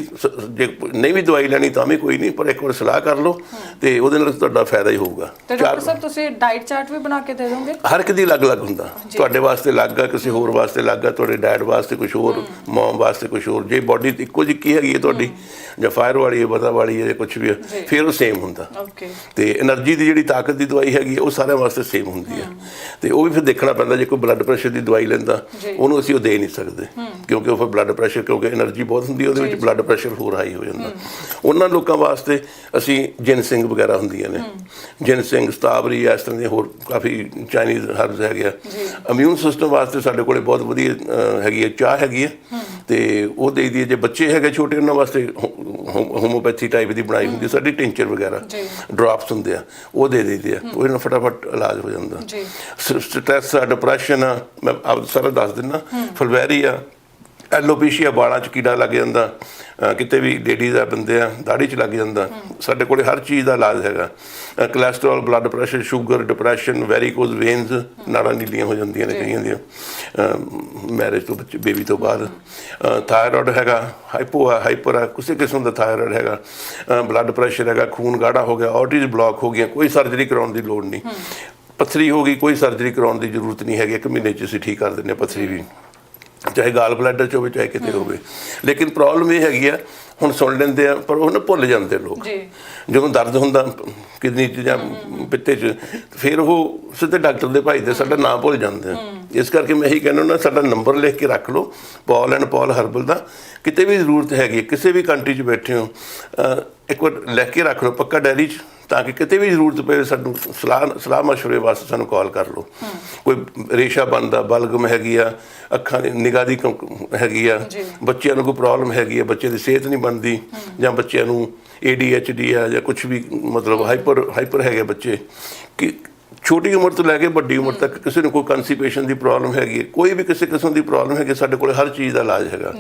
ਜੇ ਨਹੀਂ ਵੀ ਦਵਾਈ ਲੈਣੀ ਤਾਂ ਵੀ ਕੋਈ ਨਹੀਂ ਪਰ ਇੱਕ ਵਾਰ ਸਲਾਹ ਕਰ ਲਓ ਤੇ ਉਹਦੇ ਨਾਲ ਤੁਹਾਡਾ ਫਾਇਦਾ ਹੀ ਹੋਊਗਾ। ਤੇ ਡਾਕਟਰ ਸਾਹਿਬ ਤੁਸੀਂ ਡਾਈਟ ਚਾਰਟ ਵੀ ਬਣਾ ਕੇ ਦੇ ਦੋਗੇ? ਹਰ ਇੱਕ ਦੀ ਅਲੱਗ-ਅਲੱਗ ਹੁੰਦਾ। ਤੁਹਾਡੇ ਵਾਸਤੇ ਅਲੱਗ ਆ ਕਿਸੇ ਹੋਰ ਵਾਸਤੇ ਅਲੱਗ ਆ ਤੁਹਾਡੇ ਡੈਡ ਵਾਸਤੇ ਕੁਝ ਹੋਰ ਮਮ ਵਾਸਤੇ ਕੁਝ ਹੋਰ। ਜੇ ਬਾਡੀ ਇੱਕੋ ਜਿਹੀ ਹੈਗੀ ਹੈ ਤੁਹਾਡੀ ਜਾਂ ਫਾਇਰ ਵਾਲੀ ਹੈ ਬਤਾ ਵਾਲੀ ਹੈ ਜਾਂ ਕੁਝ ਵੀ ਹੈ ਫਿਰ ਉਹ ਸੇਮ ਹੁੰਦਾ। ਓਕੇ ਤੇ એનર્ਜੀ ਦੀ ਜਿਹੜੀ ਤਾਕਤ ਦੀ ਦਵਾਈ ਹੈਗੀ ਉਹ ਸਾਰਿਆਂ ਵਾਸਤੇ ਸੇਮ ਹੁੰਦੀ ਹੈ। ਤੇ ਉਹ ਵੀ ਫਿਰ ਦੇਖਣਾ ਪੈਂਦਾ ਜੇ ਕੋਈ ਬਲੱਡ ਪ੍ਰੈਸ਼ਰ ਦੀ ਦਵਾਈ ਲੈਂਦਾ ਉਹਨੂੰ ਅਸੀਂ ਉਹ ਦੇ ਨਹੀਂ ਸਕਦੇ। ਕਿਉਂਕਿ ਉਹ ਫਿਰ ਬਲੱਡ ਪ੍ਰੈਸ਼ਰ ਕਿਉਂਕਿ એનર્ਜੀ ਬਹੁਤ ਹੁੰਦੀ ਉਹਦੇ ਵਿੱਚ ਬਲੱਡ ਪ੍ਰੈਸ਼ਰ ਹੋਰ ਹਾਈ ਹੋ ਜਾਂਦਾ। ਉਹਨਾਂ ਲੋਕਾਂ ਵਾਸਤੇ ਅਸੀਂ ਜਿਨਸਿੰਗ ਵਗੈਰਾ ਹੁੰਦੀਆਂ ਨੇ। ਜਿਨਸਿੰਗ ਸਟਾਬਰੀ ਇਸ ਤਰ੍ਹਾਂ ਦੇ ਹੋਰ ਕਾਫੀ ਚਾਈਨੀਜ਼ ਹਰਬਸ ਹੈਗੇ ਆ। ਇਮਿਊਨ ਸਿਸਟਮ ਵਾਸਤੇ ਸਾਡੇ ਕੋਲੇ ਬਹੁਤ ਵਧੀਆ ਹੈਗੀ ਹੈ ਚਾਹ ਹੈਗੀ ਹੈ। ਤੇ ਉਹ ਦੇ ਦਈਏ ਜੇ ਬੱਚੇ ਹੈਗੇ ਛੋਟੇ ਉਹਨਾਂ ਵਾਸਤੇ ਹੋਮੋਪੈਥੀ ਟਾਈਪ ਦੀ ਬਣਾਈ ਹੁੰਦੀ ਸਾਡੀ ਟਿੰਚਰ ਵਗੈਰਾ। ਡ੍ਰੌਪਸ ਹੁੰਦੇ ਆ ਉਹ ਦੇ ਦਈਦੇ ਆ ਉਹਦੇ ਨਾਲ ਫਟਾਫਟ ਇਲਾਜ ਹੋ ਜਾਂਦਾ ਜੀ। ਸਟ੍ਰੈਸ ਡਿਪਰੈਸ਼ਨ ਆ ਮੈਂ ਆਪ ਸਾਰਾ ਦੱਸ ਦਿੰਦਾ ਫਲਵੈਰੀ ਆ ਐਲੋਪੀਸ਼ੀਆ ਵਾਲਾਂ 'ਚ ਕੀੜਾ ਲੱਗ ਜਾਂਦਾ ਕਿਤੇ ਵੀ ਲੇਡੀਜ਼ ਆ ਬੰਦੇ ਆ ਦਾੜੀ 'ਚ ਲੱਗ ਜਾਂਦਾ। ਸਾਡੇ ਕੋਲੇ ਹਰ ਚੀਜ਼ ਦਾ ਇਲਾਜ ਹੈਗਾ। Cholesterol blood pressure sugar depression varicose veins ਨਾੜਾਂ ਨੀਲੀਆਂ ਹੋ ਜਾਂਦੀਆਂ ਨੇ ਕਈਆਂ ਦੀਆਂ। ਮੈਰਿਜ ਤੋਂ ਬੱਚੇ ਬੇਬੀ ਤੋਂ ਬਾਅਦ। ਥਾਇਰਾਇਡ ਹੈਗਾ ਹਾਈਪੋ ਆ ਹਾਈਪਰ ਆ ਕਿਸੇ ਕਿਸਮ ਦਾ ਥਾਇਰਾਇਡ ਹੈਗਾ। ਬਲੱਡ ਪ੍ਰੈਸ਼ਰ ਹੈਗਾ ਖੂਨ ਗਾੜਾ ਹੋ ਗਿਆ ਆਰਟਰੀਜ਼ ਬਲੌਕ ਹੋ ਗਈਆਂ ਕੋਈ ਸਰਜਰੀ ਕਰਾਉਣ ਦੀ ਲੋੜ ਨਹੀਂ। ਪੱਥਰੀ ਹੋ ਗਈ ਕੋਈ ਸਰਜਰੀ ਕਰਾਉਣ ਦੀ ਜ਼ਰੂਰਤ ਨਹੀਂ ਹੈਗੀ ਇੱਕ ਮਹੀਨੇ 'ਚ ਅਸੀਂ ਠੀਕ ਕਰ ਦਿੰਦੇ ਹਾਂ ਪੱਥਰੀ ਵੀ। ਚਾਹੇ ਗਾਲ ਬਲੈਡਰ 'ਚ ਹੋਵੇ ਚਾਹੇ ਕਿਤੇ ਹੋਵੇ। ਲੇਕਿਨ ਪ੍ਰੋਬਲਮ ਇਹ ਹੈਗੀ ਆ ਹੁਣ ਸੁਣ ਲੈਂਦੇ ਆ ਪਰ ਉਹ ਨਾ ਭੁੱਲ ਜਾਂਦੇ ਲੋਕ। ਜੀ। ਜਦੋਂ ਦਰਦ ਹੁੰਦਾ ਕਿਡਨੀ 'ਚ ਜਾਂ ਪਿੱਤੇ 'ਚ ਫਿਰ ਉਹ ਸਿੱਧੇ ਡਾਕਟਰ ਦੇ ਭਾਈ ਦੇ ਸਾਡਾ ਨਾਮ ਭੁੱਲ ਜਾਂਦੇ ਆ। ਇਸ ਕਰਕੇ ਮੈਂ ਇਹੀ ਕਹਿੰਦਾ ਨਾ ਸਾਡਾ ਨੰਬਰ ਲਿਖ ਕੇ ਰੱਖ ਲਓ ਪੌਲ ਐਂਡ ਪੌਲ ਹਰਬਲ ਦਾ। ਕਿਤੇ ਵੀ ਜ਼ਰੂਰਤ ਹੈਗੀ ਕਿਸੇ ਵੀ ਕੰਟਰੀ 'ਚ ਬੈਠੇ ਹੋ ਇੱਕ ਵਾਰ ਲਿਖ ਕੇ ਰੱਖ ਲਓ ਪੱਕਾ ਡਾਇਰੀ 'ਚ ਤਾਂ ਕਿ ਕਿਤੇ ਵੀ ਜ਼ਰੂਰਤ ਪਵੇ ਸਾਨੂੰ ਸਲਾਹ ਸਲਾਹ ਮਸ਼ਵਰੇ ਵਾਸਤੇ ਸਾਨੂੰ ਕਾਲ ਕਰ ਲਓ। ਕੋਈ ਰੇਸ਼ਾ ਬੰਦਾ ਬਲਗਮ ਹੈਗੀ ਆ ਅੱਖਾਂ ਦੀ ਨਿਗਾਹ ਦੀ ਹੈਗੀ ਆ। ਬੱਚਿਆਂ ਨੂੰ ਕੋਈ ਪ੍ਰੋਬਲਮ ਹੈਗੀ ਹੈ ਬੱਚੇ ਦੀ ਸਿਹਤ ਨਹੀਂ ਬਣਦੀ ਜਾਂ ਬੱਚਿਆਂ ਨੂੰ ADHD ਆ ਜਾਂ ਕੁਝ ਵੀ ਮਤਲਬ ਹਾਈਪਰ ਹਾਈਪਰ ਹੈਗੇ ਬੱਚੇ ਕਿ ਛੋਟੀ ਉਮਰ ਤੋਂ ਲੈ ਕੇ ਵੱਡੀ ਉਮਰ ਤੱਕ ਕਿਸੇ ਨੂੰ ਕੋਈ ਕਨਸਟੀਪੇਸ਼ਨ ਦੀ ਪ੍ਰੋਬਲਮ ਹੈਗੀ ਹੈ ਕੋਈ ਵੀ ਕਿਸੇ ਕਿਸਮ ਦੀ ਪ੍ਰੋਬਲਮ ਹੈਗੀ ਸਾਡੇ ਕੋਲੇ ਹਰ ਚੀਜ਼ ਦਾ ਇਲਾਜ ਹੈਗਾ।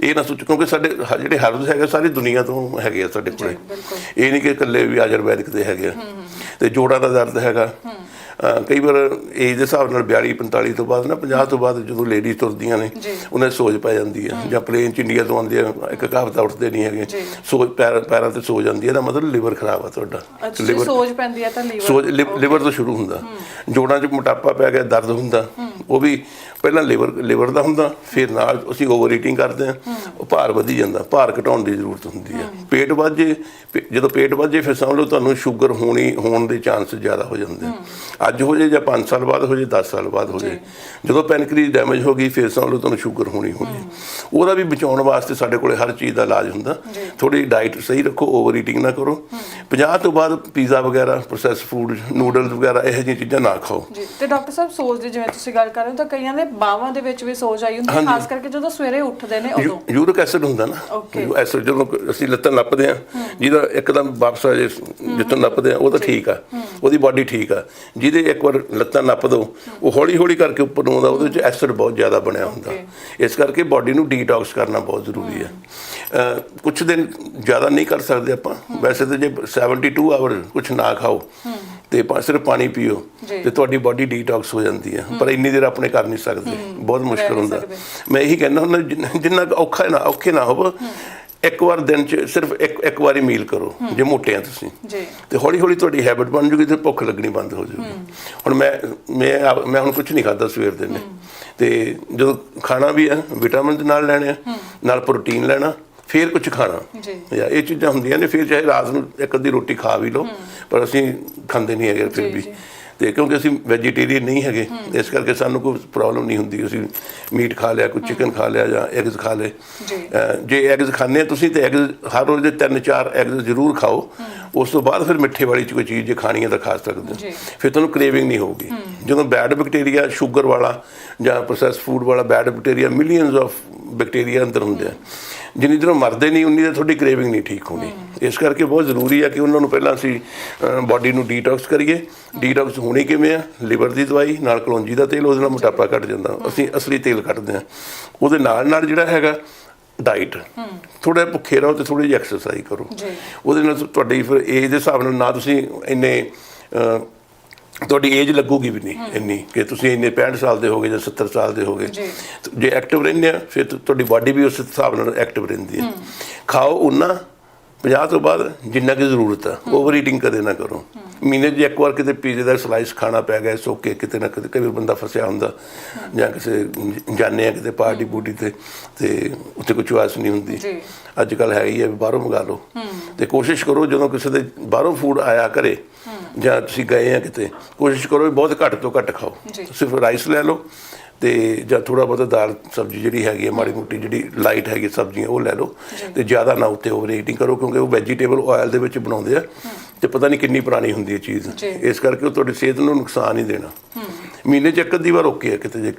ਇਹ ਨਾ ਸੋਚੋ ਕਿਉਂਕਿ ਸਾਡੇ ਜਿਹੜੇ ਹਰਬਸ ਹੈਗੇ ਸਾਰੀ ਦੁਨੀਆ ਤੋਂ ਹੈਗੇ ਆ ਸਾਡੇ ਕੋਲੇ। ਇਹ ਨਹੀਂ ਕਿ ਇਕੱਲੇ ਵੀ ਆਯੁਰਵੈਦਿਕ ਦੇ ਹੈਗੇ ਆ। ਤੇ ਜੋੜਾਂ ਦਾ ਦਰਦ ਹੈਗਾ। ਕਈ ਵਾਰ ਏਜ ਦੇ ਹਿਸਾਬ ਨਾਲ 42 45 ਤੋਂ ਬਾਅਦ ਨਾ 50 ਤੋਂ ਬਾਅਦ ਜਦੋਂ ਲੇਡੀਜ਼ ਤੁਰਦੀਆਂ ਨੇ। ਉਹਨਾਂ 'ਚ ਸੋਜ ਪੈ ਜਾਂਦੀ ਹੈ। ਜਾਂ ਪਲੇਨ ਚ ਇੰਡੀਆ ਤੋਂ ਆਉਂਦੇ ਆ ਇੱਕ ਕਹਾਵਤ ਉੱਠਦੇ ਨਹੀਂ ਹੈਗੇ। ਸੋਜ ਪੈਰ ਤੇ ਸੋਜ ਆਉਂਦੀ ਹੈ ਇਹਦਾ ਮਤਲਬ ਲਿਵਰ ਖਰਾਬ ਆ ਤੁਹਾਡਾ। ਜੀ ਸੋਜ ਪੈਂਦੀ ਹੈ ਤਾਂ ਲੀਵਰ ਸੋਜ ਲਿਵਰ ਤੋਂ ਸ਼ੁਰੂ ਹੁੰਦਾ। ਜੋੜਾਂ 'ਚ ਮੋਟਾਪਾ ਪੈ ਗਿਆ ਦਰਦ ਹੁੰਦਾ। ਉਹ ਵੀ ਪਹਿਲਾਂ ਲਿਵਰ ਲਿਵਰ ਦਾ ਹੁੰਦਾ ਫਿਰ ਨਾਲ ਅਸੀਂ ਓਵਰ ਈਟਿੰਗ ਕਰਦੇ ਆ ਉਹ ਭਾਰ ਵਧੀ ਜਾਂਦਾ ਭਾਰ ਘਟਾਉਣ ਦੀ ਜ਼ਰੂਰਤ ਹੁੰਦੀ ਹੈ। ਪੇਟ ਵੱਧ ਜਦੋਂ ਪੇਟ ਵੱਧ ਫਿਰ ਸਮਝ ਲਓ ਤੁਹਾਨੂੰ ਸ਼ੂਗਰ ਹੋਣੀ ਹੋਣ ਦੇ ਚਾਂਸ ਜ਼ਿਆਦਾ ਹੋ ਜਾਂਦੇ। ਅੱਜ ਹੋ ਜੇ ਜਾਂ 5 ਸਾਲ ਬਾਅਦ ਹੋ ਜੇ 10 ਸਾਲ ਬਾਅਦ ਹੋ ਜੇ। ਜਦੋਂ ਪੈਨਕ੍ਰੀਜ਼ ਡੈਮੇਜ ਹੋ ਗਈ ਫਿਰ ਸਮਝ ਲਓ ਤੁਹਾਨੂੰ ਸ਼ੂਗਰ ਹੋਣੀ ਹੋਣੀ ਉਹਦਾ ਵੀ ਬਚਾਉਣ ਵਾਸਤੇ ਸਾਡੇ ਕੋਲੇ ਹਰ ਚੀਜ਼ ਦਾ ਇਲਾਜ ਹੁੰਦਾ। ਥੋੜੀ ਡਾਈਟ ਸਹੀ ਰੱਖੋ ਓਵਰ ਈਟਿੰਗ ਨਾ ਕਰੋ। 50 ਤੋਂ ਬਾਅਦ ਪੀਜ਼ਾ ਵਗੈਰਾ ਪ੍ਰੋਸੈਸ ਫੂਡ ਨੂਡਲਸ ਵਗੈਰਾ ਇਹੋ ਜਿਹੀਆਂ ਚੀਜ਼ਾਂ ਨਾ ਖਾਓ। ਜੀ। ਤੇ ਡਾਕਟਰ ਸਾਹਿਬ ਸੋਜ ਦੀ ਜਿਵੇਂ ਤੁਸੀਂ ਗੱਲ ਕਰ ਰਹੇ ਹੋ ਤਾਂ ਕਈਆਂ ਦੇ ਬਾਹਾਂ ਦੇ ਵਿੱਚ ਵੀ ਸੋਜ ਆਈ ਹੁੰਦੀ ਹੈ, ਖਾਸ ਕਰਕੇ ਜਦੋਂ ਸਵੇਰੇ ਉੱਠਦੇ ਨੇ ਉਦੋਂ। ਯੂਰਿਕ ਐਸਿਡ ਹੁੰਦਾ ਨਾ. ਐਸਿਡ ਜਦੋਂ ਅਸੀਂ ਲੱਤਾਂ ਨੱਪਦੇ ਆ ਜਿਹਦਾ ਇੱਕਦਮ ਵਾਪਸ ਆ ਜੇ ਜਿੱਥੋਂ ਨੱਪਦੇ ਆ ਉਹ ਤਾਂ ਠੀਕ। ਆ। ਉਹਦੀ ਬਾਡੀ ਠੀਕ ਆ। ਜਿਹਦੇ ਇੱਕ ਵਾਰ ਲੱਤਾਂ ਨੱਪ ਦੋ ਉਹ ਹੌਲੀ ਹੌਲੀ ਕਰਕੇ ਉੱਪਰ ਨੂੰ ਆਉਂਦਾ ਉਹਦੇ ਵਿੱਚ ਐਸਿਡ ਬਹੁਤ ਜ਼ਿਆਦਾ ਬਣਿਆ ਹੁੰਦਾ। ਇਸ ਕਰਕੇ ਬਾਡੀ ਨੂੰ ਡੀਟੌਕਸ ਕਰਨਾ ਬਹੁਤ ਜ਼ਰੂਰੀ ਹੈ ਕੁਝ ਦਿਨ ਜ਼ਿਆਦਾ ਨਹੀਂ ਕਰ ਸਕਦੇ ਆਪਾਂ। ਵੈਸੇ ਤਾਂ ਜੇ 72 ਆਵਰ ਕੁਝ ਨਾ ਖਾਓ ਤੇ ਪਾ- ਸਿਰਫ ਪਾਣੀ ਪੀਓ। ਤੇ ਤੁਹਾਡੀ ਬਾਡੀ ਡੀਟੌਕਸ ਹੋ ਜਾਂਦੀ ਹੈ। ਪਰ ਇੰਨੀ ਦੇਰ ਆਪਣੇ ਕਰ ਨਹੀਂ ਸਕਦੇ। ਬਹੁਤ ਮੁਸ਼ਕਲ ਹੁੰਦਾ। ਮੈਂ ਇਹੀ ਕਹਿੰਦਾ ਹੁੰਦਾ ਜਿੰਨਾ- ਔਖਾ ਨਾ ਔਖੇ ਨਾ ਹੋਵੋ ਇੱਕ ਵਾਰ ਦਿਨ ਚ ਸਿਰਫ ਇੱਕ ਇੱਕ ਵਾਰੀ ਮੀਲ ਕਰੋ ਜੇ ਮੋਟੇ ਆ ਤੁਸੀਂ। ਜੀ। ਤੇ ਹੌਲੀ ਹੌਲੀ ਤੁਹਾਡੀ ਹੈਬਿਟ ਬਣ ਜੂਗੀ ਤੇ ਭੁੱਖ ਲੱਗਣੀ ਬੰਦ ਹੋ ਜੂਗੀ। ਹੁਣ ਮੈਂ ਮੈਂ ਮੈਂ ਹੁਣ ਕੁਝ ਨਹੀਂ ਖਾਦਾ ਸਵੇਰ ਦੇ ਨੇ ਤੇ ਜਦੋਂ ਖਾਣਾ ਵੀ ਹੈ ਵਿਟਾਮਿਨ ਦੇ ਨਾਲ ਲੈਣੇ ਆ ਨਾਲ ਪ੍ਰੋਟੀਨ ਲੈਣਾ ਫਿਰ ਕੁਝ ਖਾਣਾ। ਜੀ। ਇਹ ਚੀਜ਼ਾਂ ਹੁੰਦੀਆਂ ਨੇ ਫਿਰ ਚਾਹੇ ਰਾਤ ਨੂੰ ਇੱਕ ਅੱਧੀ ਰੋਟੀ ਖਾ ਵੀ ਲਓ ਪਰ ਅਸੀਂ ਖਾਂਦੇ ਨਹੀਂ ਹੈਗੇ ਫਿਰ ਵੀ। ਤੇ ਕਿਉਂਕਿ ਅਸੀਂ ਵੈਜੀਟੇਰੀਅਨ ਨਹੀਂ ਹੈਗੇ ਇਸ ਕਰਕੇ ਸਾਨੂੰ ਕੋਈ ਪ੍ਰੋਬਲਮ ਨਹੀਂ ਹੁੰਦੀ। ਅਸੀਂ ਮੀਟ ਖਾ ਲਿਆ ਕੋਈ ਚਿਕਨ ਖਾ ਲਿਆ ਜਾਂ ਐਗਸ ਖਾ ਲਏ। ਜੀ। ਐਗਸ ਆ ਤੁਸੀਂ ਤੇ ਐਗਸ ਹਰ ਰੋਜ਼ ਦੇ ਤਿੰਨ ਚਾਰ ਐਗਸ ਜ਼ਰੂਰ ਖਾਓ। ਉਸ ਤੋਂ ਬਾਅਦ ਫਿਰ ਮਿੱਠੇ ਵਾਲੀ ਚ ਕੋਈ ਚੀਜ਼ ਜੇ ਖਾਣੀ ਹੈ ਤਾਂ ਖਾ ਸਕਦੇ। ਹੋ। ਫਿਰ ਤੁਹਾਨੂੰ ਕ੍ਰੇਵਿੰਗ ਨਹੀਂ ਹੋਊਗੀ। ਜਦੋਂ ਬੈਡ ਬੈਕਟੀਰੀਆ ਸ਼ੂਗਰ ਵਾਲਾ ਜਾਂ ਪ੍ਰੋਸੈਸ ਫੂਡ ਵਾਲਾ bad bacteria millions of bacteria ਅੰਦਰ ਹੁੰਦੇ ਆ। ਜਿੰਨੀ ਦਿਨ ਮਰਦੇ ਨਹੀਂ ਉਨੀ ਦੇਰ ਤੁਹਾਡੀ ਕ੍ਰੇਵਿੰਗ ਨਹੀਂ ਠੀਕ ਹੋਣੀ। ਇਸ ਕਰਕੇ ਬਹੁਤ ਜ਼ਰੂਰੀ ਹੈ ਕਿ ਉਹਨਾਂ ਨੂੰ ਪਹਿਲਾਂ ਅਸੀਂ ਬਾਡੀ ਨੂੰ ਡੀਟੌਕਸ ਕਰੀਏ। ਡੀਟੌਕਸ ਹੋਣੀ ਕਿਵੇਂ ਆ? ਲਿਵਰ ਦੀ ਦਵਾਈ ਨਾਲ ਕਲੌਂਜੀ ਦਾ ਤੇਲ ਉਹਦੇ ਨਾਲ ਮੋਟਾਪਾ ਘਟ ਜਾਂਦਾ। ਅਸੀਂ ਅਸਲੀ ਤੇਲ ਕੱਢਦੇ ਆ। ਉਹਦੇ ਨਾਲ ਨਾਲ ਜਿਹੜਾ ਹੈਗਾ ਡਾਈਟ ਥੋੜਾ ਭੁੱਖੇ ਰਹੋ ਤੇ ਥੋੜੀ ਜਿਹੀ ਐਕਸਰਸਾਈਜ਼ ਕਰੋ। ਜੀ। ਉਹਦੇ ਨਾਲ ਤੁਹਾਡੀ ਫਿਰ ਏਜ ਦੇ ਹਿਸਾਬ ਨਾਲ ਨਾ ਤੁਸੀਂ ਇੰਨੇ ਤੁਹਾਡੀ ਏਜ ਲੱਗੂਗੀ ਵੀ ਨਹੀਂ ਇੰਨੀ ਕਿ ਤੁਸੀਂ ਇੰਨੇ 65 ਸਾਲ ਦੇ ਹੋਗੇ ਜਾਂ 70 ਸਾਲ ਦੇ ਹੋਗੇ। ਜੀ। ਐਕਟਿਵ ਰਹਿੰਦੇ ਆ ਫਿਰ ਤੁਹਾਡੀ ਬਾਡੀ ਵੀ ਉਸ ਹਿਸਾਬ ਨਾਲ ਐਕਟਿਵ ਰਹਿੰਦੀ ਹੈ। ਖਾਓ ਉਨਾ 50 ਤੋਂ ਬਾਅਦ ਜਿੰਨਾ ਕਿ ਜ਼ਰੂਰਤ ਆ ਓਵਰ ਈਟਿੰਗ ਕਦੇ ਨਾ ਕਰੋ। ਮਹੀਨੇ 'ਚ ਇੱਕ ਵਾਰ ਕਿਤੇ ਪੀਜ਼ੇ ਦਾ ਸਲਾਈਸ ਖਾਣਾ ਪੈ ਗਿਆ ਸੋਕੇ ਕਿਤੇ ਨਾ ਕਿਤੇ ਕਈ ਵਾਰ ਬੰਦਾ ਫਸਿਆ ਹੁੰਦਾ ਜਾਂ ਕਿਸੇ ਜ- ਜਾਂਦੇ ਆ ਕਿਤੇ ਪਾਰਟੀ ਬੂਟੀ ਤੇ ਤੇ ਉੱਥੇ ਕੋਈ ਚੁਆਇਸ ਨਹੀਂ ਹੁੰਦੀ। ਜੀ। ਅੱਜ ਕੱਲ ਹੈ ਹੀ ਹੈ ਬਾਹਰੋਂ ਮੰਗਾ ਲਓ। ਤੇ ਕੋਸ਼ਿਸ਼ ਕਰੋ ਜਦੋਂ ਕਿਸੇ ਦੇ ਬਾਹਰੋਂ ਫੂਡ ਆਇਆ ਕਰੇ ਜਾਂ ਤੁਸੀਂ ਗਏ ਆ ਕਿਤੇ ਕੋਸ਼ਿਸ਼ ਕਰੋ ਬਹੁਤ ਘੱਟ ਤੋਂ ਘੱਟ ਖਾਓ। ਸਿਰਫ ਰਾਈਸ ਲੈ ਲਓ ਤੇ ਜਾਂ ਥੋੜਾ ਬਹੁਤਾ ਦਾਲ ਸਬਜ਼ੀ ਜਿਹੜੀ ਹੈਗੀ ਹੈ ਮਾੜੀ ਮੋਟੀ ਜਿਹੜੀ ਲਾਈਟ ਹੈਗੀ ਸਬਜ਼ੀਆਂ ਉਹ ਲੈ ਲਓ ਤੇ ਜ਼ਿਆਦਾ ਨਾ ਉੱਤੇ ਓਵਰ ਈਟਿੰਗ ਕਰੋ ਕਿਉਂਕਿ ਉਹ ਵੈਜੀਟੇਬਲ ਆਇਲ ਦੇ ਵਿੱਚ ਬਣਾਉਂਦੇ ਆ ਤੇ ਪਤਾ ਨਹੀਂ ਕਿੰਨੀ ਪੁਰਾਣੀ ਹੁੰਦੀ ਹੈ ਚੀਜ਼। ਇਸ ਕਰਕੇ ਉਹ ਤੁਹਾਡੀ ਸਿਹਤ ਨੂੰ ਨੁਕਸਾਨ ਹੀ ਦੇਣਾ। ਮਹੀਨੇ ਚ ਇੱਕ ਅੱਧੀ ਵਾਰ ਓਕੇ ਆ ਕਿਤੇ ਜੇ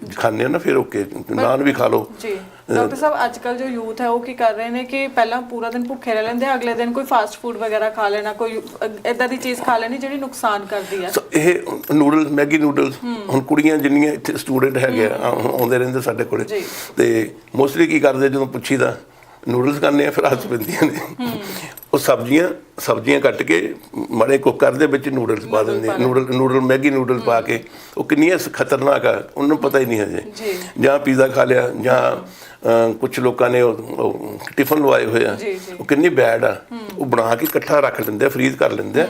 ਆ ਨਾ ਫਿਰ ਓਕੇ। ਨਾਨ ਵੀ ਖਾ ਲਓ। ਜੀ ਡਾਕਟਰ ਸਾਹਿਬ ਅੱਜ ਕੱਲ ਜੋ ਯੂਥ ਹੈ ਉਹ ਕੀ ਕਰ ਰਹੇ ਨੇ ਕਿ ਪਹਿਲਾਂ ਪੂਰਾ ਦਿਨ ਭੁੱਖੇ ਰਹਿ ਲੈਂਦੇ ਆ, ਅਗਲੇ ਦਿਨ ਕੋਈ ਫਾਸਟ ਫੂਡ ਵਗੈਰਾ ਖਾ ਲੈਣਾ ਕੋਈ ਇਦਾਂ ਦੀ ਚੀਜ਼ ਖਾ ਲੈਣੀ ਜਿਹੜੀ ਨੁਕਸਾਨ ਕਰਦੀ ਹੈ ਇਹ ਨੂਡਲ ਮੈਗੀ ਨੂਡਲ ਹੁਣ ਕੁੜੀਆਂ ਜਿੰਨੀਆਂ ਇੱਥੇ ਸਟੂਡੈਂਟ ਹੈਗੇ ਆਉਂਦੇ ਰਹਿੰਦੇ ਸਾਡੇ ਕੋਲੇ। ਤੇ ਮੋਸਟਲੀ ਕੀ ਕਰਦੇ ਜਦੋਂ ਪੁੱਛੀਦਾ ਨੂਡਲਸ ਖਾਂਦੇ ਆ ਫਿਰ ਹੱਸ ਪੈਂਦੀਆਂ ਨੇ ਉਹ ਸਬਜ਼ੀਆਂ ਸਬਜ਼ੀਆਂ ਕੱਟ ਕੇ ਮੜੇ ਕੁੱਕਰ ਦੇ ਵਿੱਚ ਨੂਡਲਸ ਪਾ ਦਿੰਦੇ ਨੂਡਲ ਨੂਡਲ ਮੈਗੀ ਨੂਡਲ ਪਾ ਕੇ। ਉਹ ਕਿੰਨੀਆਂ ਖਤਰਨਾਕ ਆ ਉਹਨਾਂ ਨੂੰ ਪਤਾ ਹੀ ਨਹੀਂ ਹਜੇ। ਜੀ। ਪੀਜ਼ਾ ਖਾ ਲਿਆ ਜਾਂ ਕੁਝ ਲੋਕਾਂ ਨੇ ਟਿਫਨ ਲਵਾਏ ਹੋਏ ਆ। ਉਹ ਕਿੰਨੀ ਬੈਡ ਆ। ਉਹ ਬਣਾ ਕੇ ਇਕੱਠਾ ਰੱਖ ਲੈਂਦੇ ਆ ਫਰੀਜ਼ ਕਰ ਲੈਂਦੇ ਆ